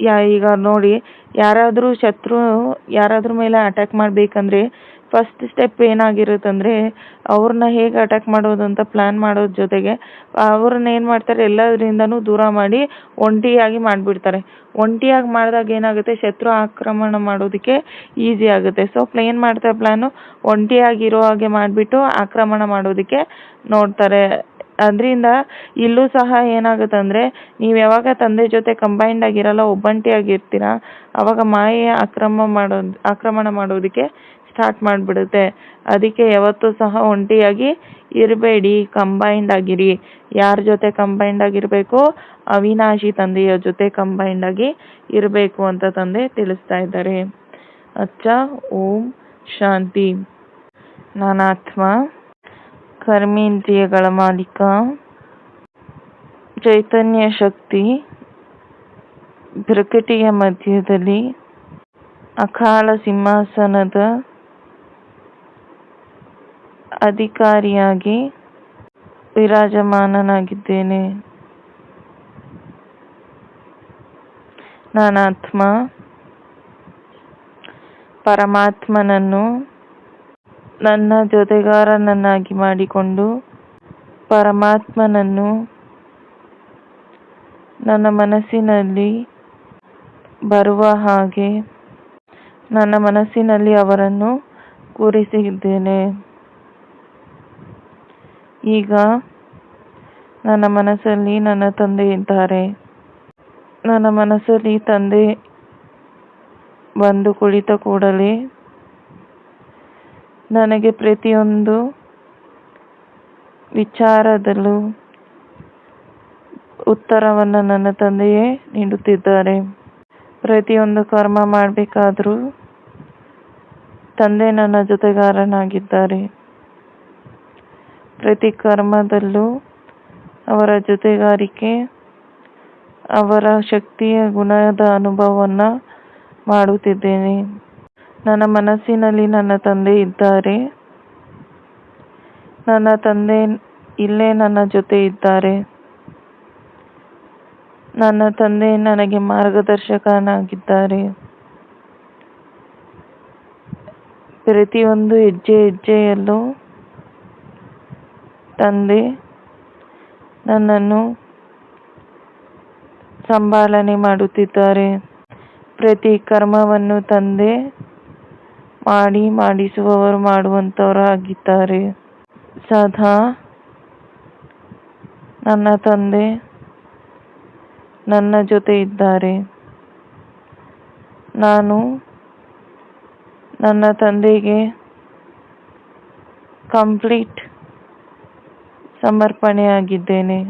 ಯಾ, ಈಗ ನೋಡಿ, ಯಾರಾದರೂ ಶತ್ರು, ಯಾರಾದ್ರ ಮೇಲೆ ಅಟ್ಯಾಕ್ ಮಾಡಬೇಕಂದ್ರೆ ಫಸ್ಟ್ ಸ್ಟೆಪ್ ಏನಾಗಿರುತ್ತಂದರೆ ಅವ್ರನ್ನ ಹೇಗೆ ಅಟ್ಯಾಕ್ ಮಾಡೋದು ಅಂತ ಪ್ಲ್ಯಾನ್ ಮಾಡೋದ್ರ ಜೊತೆಗೆ ಅವ್ರನ್ನ ಏನು ಮಾಡ್ತಾರೆ ಎಲ್ಲದರಿಂದನೂ ದೂರ ಮಾಡಿ ಒಂಟಿಯಾಗಿ ಮಾಡಿಬಿಡ್ತಾರೆ. ಒಂಟಿಯಾಗಿ ಮಾಡಿದಾಗ ಏನಾಗುತ್ತೆ? ಶತ್ರು ಆಕ್ರಮಣ ಮಾಡೋದಕ್ಕೆ ಈಸಿ ಆಗುತ್ತೆ. ಸೊ ಪ್ಲೇನ್ ಮಾಡ್ತಾರೆ ಪ್ಲ್ಯಾನು ಒಂಟಿಯಾಗಿರೋ ಹಾಗೆ ಮಾಡಿಬಿಟ್ಟು ಆಕ್ರಮಣ ಮಾಡೋದಕ್ಕೆ ನೋಡ್ತಾರೆ. ಅದರಿಂದ ಇಲ್ಲೂ ಸಹ ಏನಾಗುತ್ತೆ ಅಂದರೆ ನೀವು ಯಾವಾಗ ತಂದೆ ಜೊತೆ ಕಂಬೈಂಡ್ ಆಗಿರಲ್ಲ, ಒಬ್ಬಂಟಿಯಾಗಿರ್ತೀರ ಆವಾಗ ಮಾಯೆ ಆಕ್ರಮ ಮಾಡೋ ಆಕ್ರಮಣ ಮಾಡೋದಕ್ಕೆ ಸ್ಟಾರ್ಟ್ ಮಾಡಿಬಿಡುತ್ತೆ. ಅದಕ್ಕೆ ಯಾವತ್ತೂ ಸಹ ಒಂಟಿಯಾಗಿ ಇರಬೇಡಿ ಕಂಬೈಂಡ್ ಆಗಿರಿ. ಯಾರ ಜೊತೆ ಕಂಬೈಂಡ್ ಆಗಿರಬೇಕು ಅವಿನಾಶಿ ತಂದೆಯ ಜೊತೆ ಕಂಬೈಂಡ್ ಆಗಿ ಇರಬೇಕು ಅಂತ ತಂದೆ ತಿಳಿಸ್ತಾ ಇದ್ದಾರೆ. ಅಚ್ಚ, ಓಂ, ಶಾಂತಿ. ನಾನಾತ್ಮ ಕರ್ಮೇಂದ್ರಿಯಗಳ ಮಾಲೀಕ. ಚೈತನ್ಯ ಶಕ್ತಿ, ಪ್ರಕೃತಿಯ ಮಧ್ಯದಲ್ಲಿ ಅಕಾಲ ಸಿಂಹಾಸನದ ಅಧಿಕಾರಿಯಾಗಿ ವಿರಾಜಮಾನನಾಗಿದ್ದೇನೆ. ನಾನಾತ್ಮ, ಪರಮಾತ್ಮನನ್ನು ನನ್ನ ಜೊತೆಗಾರನನ್ನಾಗಿ ಮಾಡಿಕೊಂಡು ಪರಮಾತ್ಮನನ್ನು ನನ್ನ ಮನಸ್ಸಿನಲ್ಲಿ ಬರುವ ಹಾಗೆ ನನ್ನ ಮನಸ್ಸಿನಲ್ಲಿ ಅವರನ್ನು ಕೂರಿಸಿದ್ದೇನೆ. ಈಗ ನನ್ನ ಮನಸ್ಸಲ್ಲಿ ನನ್ನ ತಂದೆ ಇದ್ದಾರೆ. ನನ್ನ ಮನಸ್ಸಲ್ಲಿ ತಂದೆ ಬಂದು ಕುಳಿತ ಕೂಡಲೇ ನನಗೆ ಪ್ರತಿಯೊಂದು ವಿಚಾರದಲ್ಲೂ ಉತ್ತರವನ್ನು ನನ್ನ ತಂದೆಯೇ ನೀಡುತ್ತಿದ್ದಾರೆ. ಪ್ರತಿಯೊಂದು ಕರ್ಮ ಮಾಡಬೇಕಾದರೂ ತಂದೆ ನನ್ನ ಜೊತೆಗಾರನಾಗಿದ್ದಾರೆ. ಪ್ರತಿ ಕರ್ಮದಲ್ಲೂ ಅವರ ಜೊತೆಗಾರಿಕೆ, ಅವರ ಶಕ್ತಿಯ ಗುಣದ ಅನುಭವವನ್ನು ಮಾಡುತ್ತಿದ್ದೇನೆ. ನನ್ನ ಮನಸ್ಸಿನಲ್ಲಿ ನನ್ನ ತಂದೆ ಇದ್ದಾರೆ. ನನ್ನ ತಂದೆ ಇಲ್ಲೇ ನನ್ನ ಜೊತೆ ಇದ್ದಾರೆ. ನನ್ನ ತಂದೆ ನನಗೆ ಮಾರ್ಗದರ್ಶಕನಾಗಿದ್ದಾರೆ. ಪ್ರತಿಯೊಂದು ಹೆಜ್ಜೆ ಹೆಜ್ಜೆಯಲ್ಲೂ ತಂದೆ, ನನ್ನನ್ನು ಸಂಭಾಲನೆ ಮಾಡುತ್ತಿದ್ದಾರೆ. ಪ್ರತಿ ಕರ್ಮವನ್ನು ತಂದೆ ಮಾಡಿ ಮಾಡಿಸುವವರು ಮಾಡುವಂಥವರು ಆಗಿದ್ದಾರೆ ಸದಾ ನನ್ನ ತಂದೆ ನನ್ನ ಜೊತೆ ಇದ್ದಾರೆ. ನಾನು ನನ್ನ ತಂದೆಗೆ ಕಂಪ್ಲೀಟ್ ಸಮರ್ಪಣೆಯಾಗಿದ್ದೇನೆ.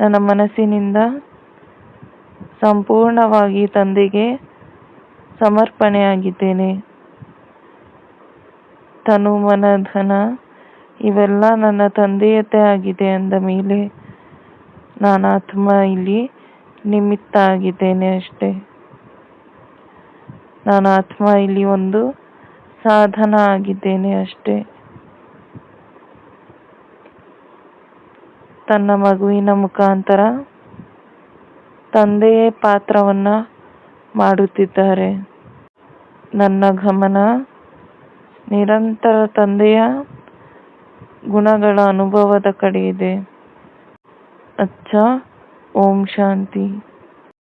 ನನ್ನ ಮನಸ್ಸಿನಿಂದ ಸಂಪೂರ್ಣವಾಗಿ ತಂದೆಗೆ ಸಮರ್ಪಣೆಯಾಗಿದ್ದೇನೆ. ತನು, ಮನ, ಧನ ಇವೆಲ್ಲ ನನ್ನ ತಂದೆಯತೆ ಆಗಿದೆ ಅಂದ ಮೇಲೆ ನಾನು ಆತ್ಮ ಇಲ್ಲಿ ನಿಮಿತ್ತ ಆಗಿದ್ದೇನೆ ಅಷ್ಟೇ. ನಾನು ಆತ್ಮ ಇಲ್ಲಿ ಒಂದು ಸಾಧನ ಆಗಿದ್ದೇನೆ ಅಷ್ಟೇ. ತನ್ನ ಮಗುವಿನ ಮುಖಾಂತರ ತಂದೆಯೇ ಪಾತ್ರವನ್ನ ಮಾಡುತ್ತಿದ್ದಾರೆ. ನನ್ನ ಗಮನ ನಿರಂತರ ತಂದೆಯ ಗುಣಗಳ ಅನುಭವದ ಕಡೆ ಇದೆ. ಅಚ್ಚ, ಓಂ ಶಾಂತಿ.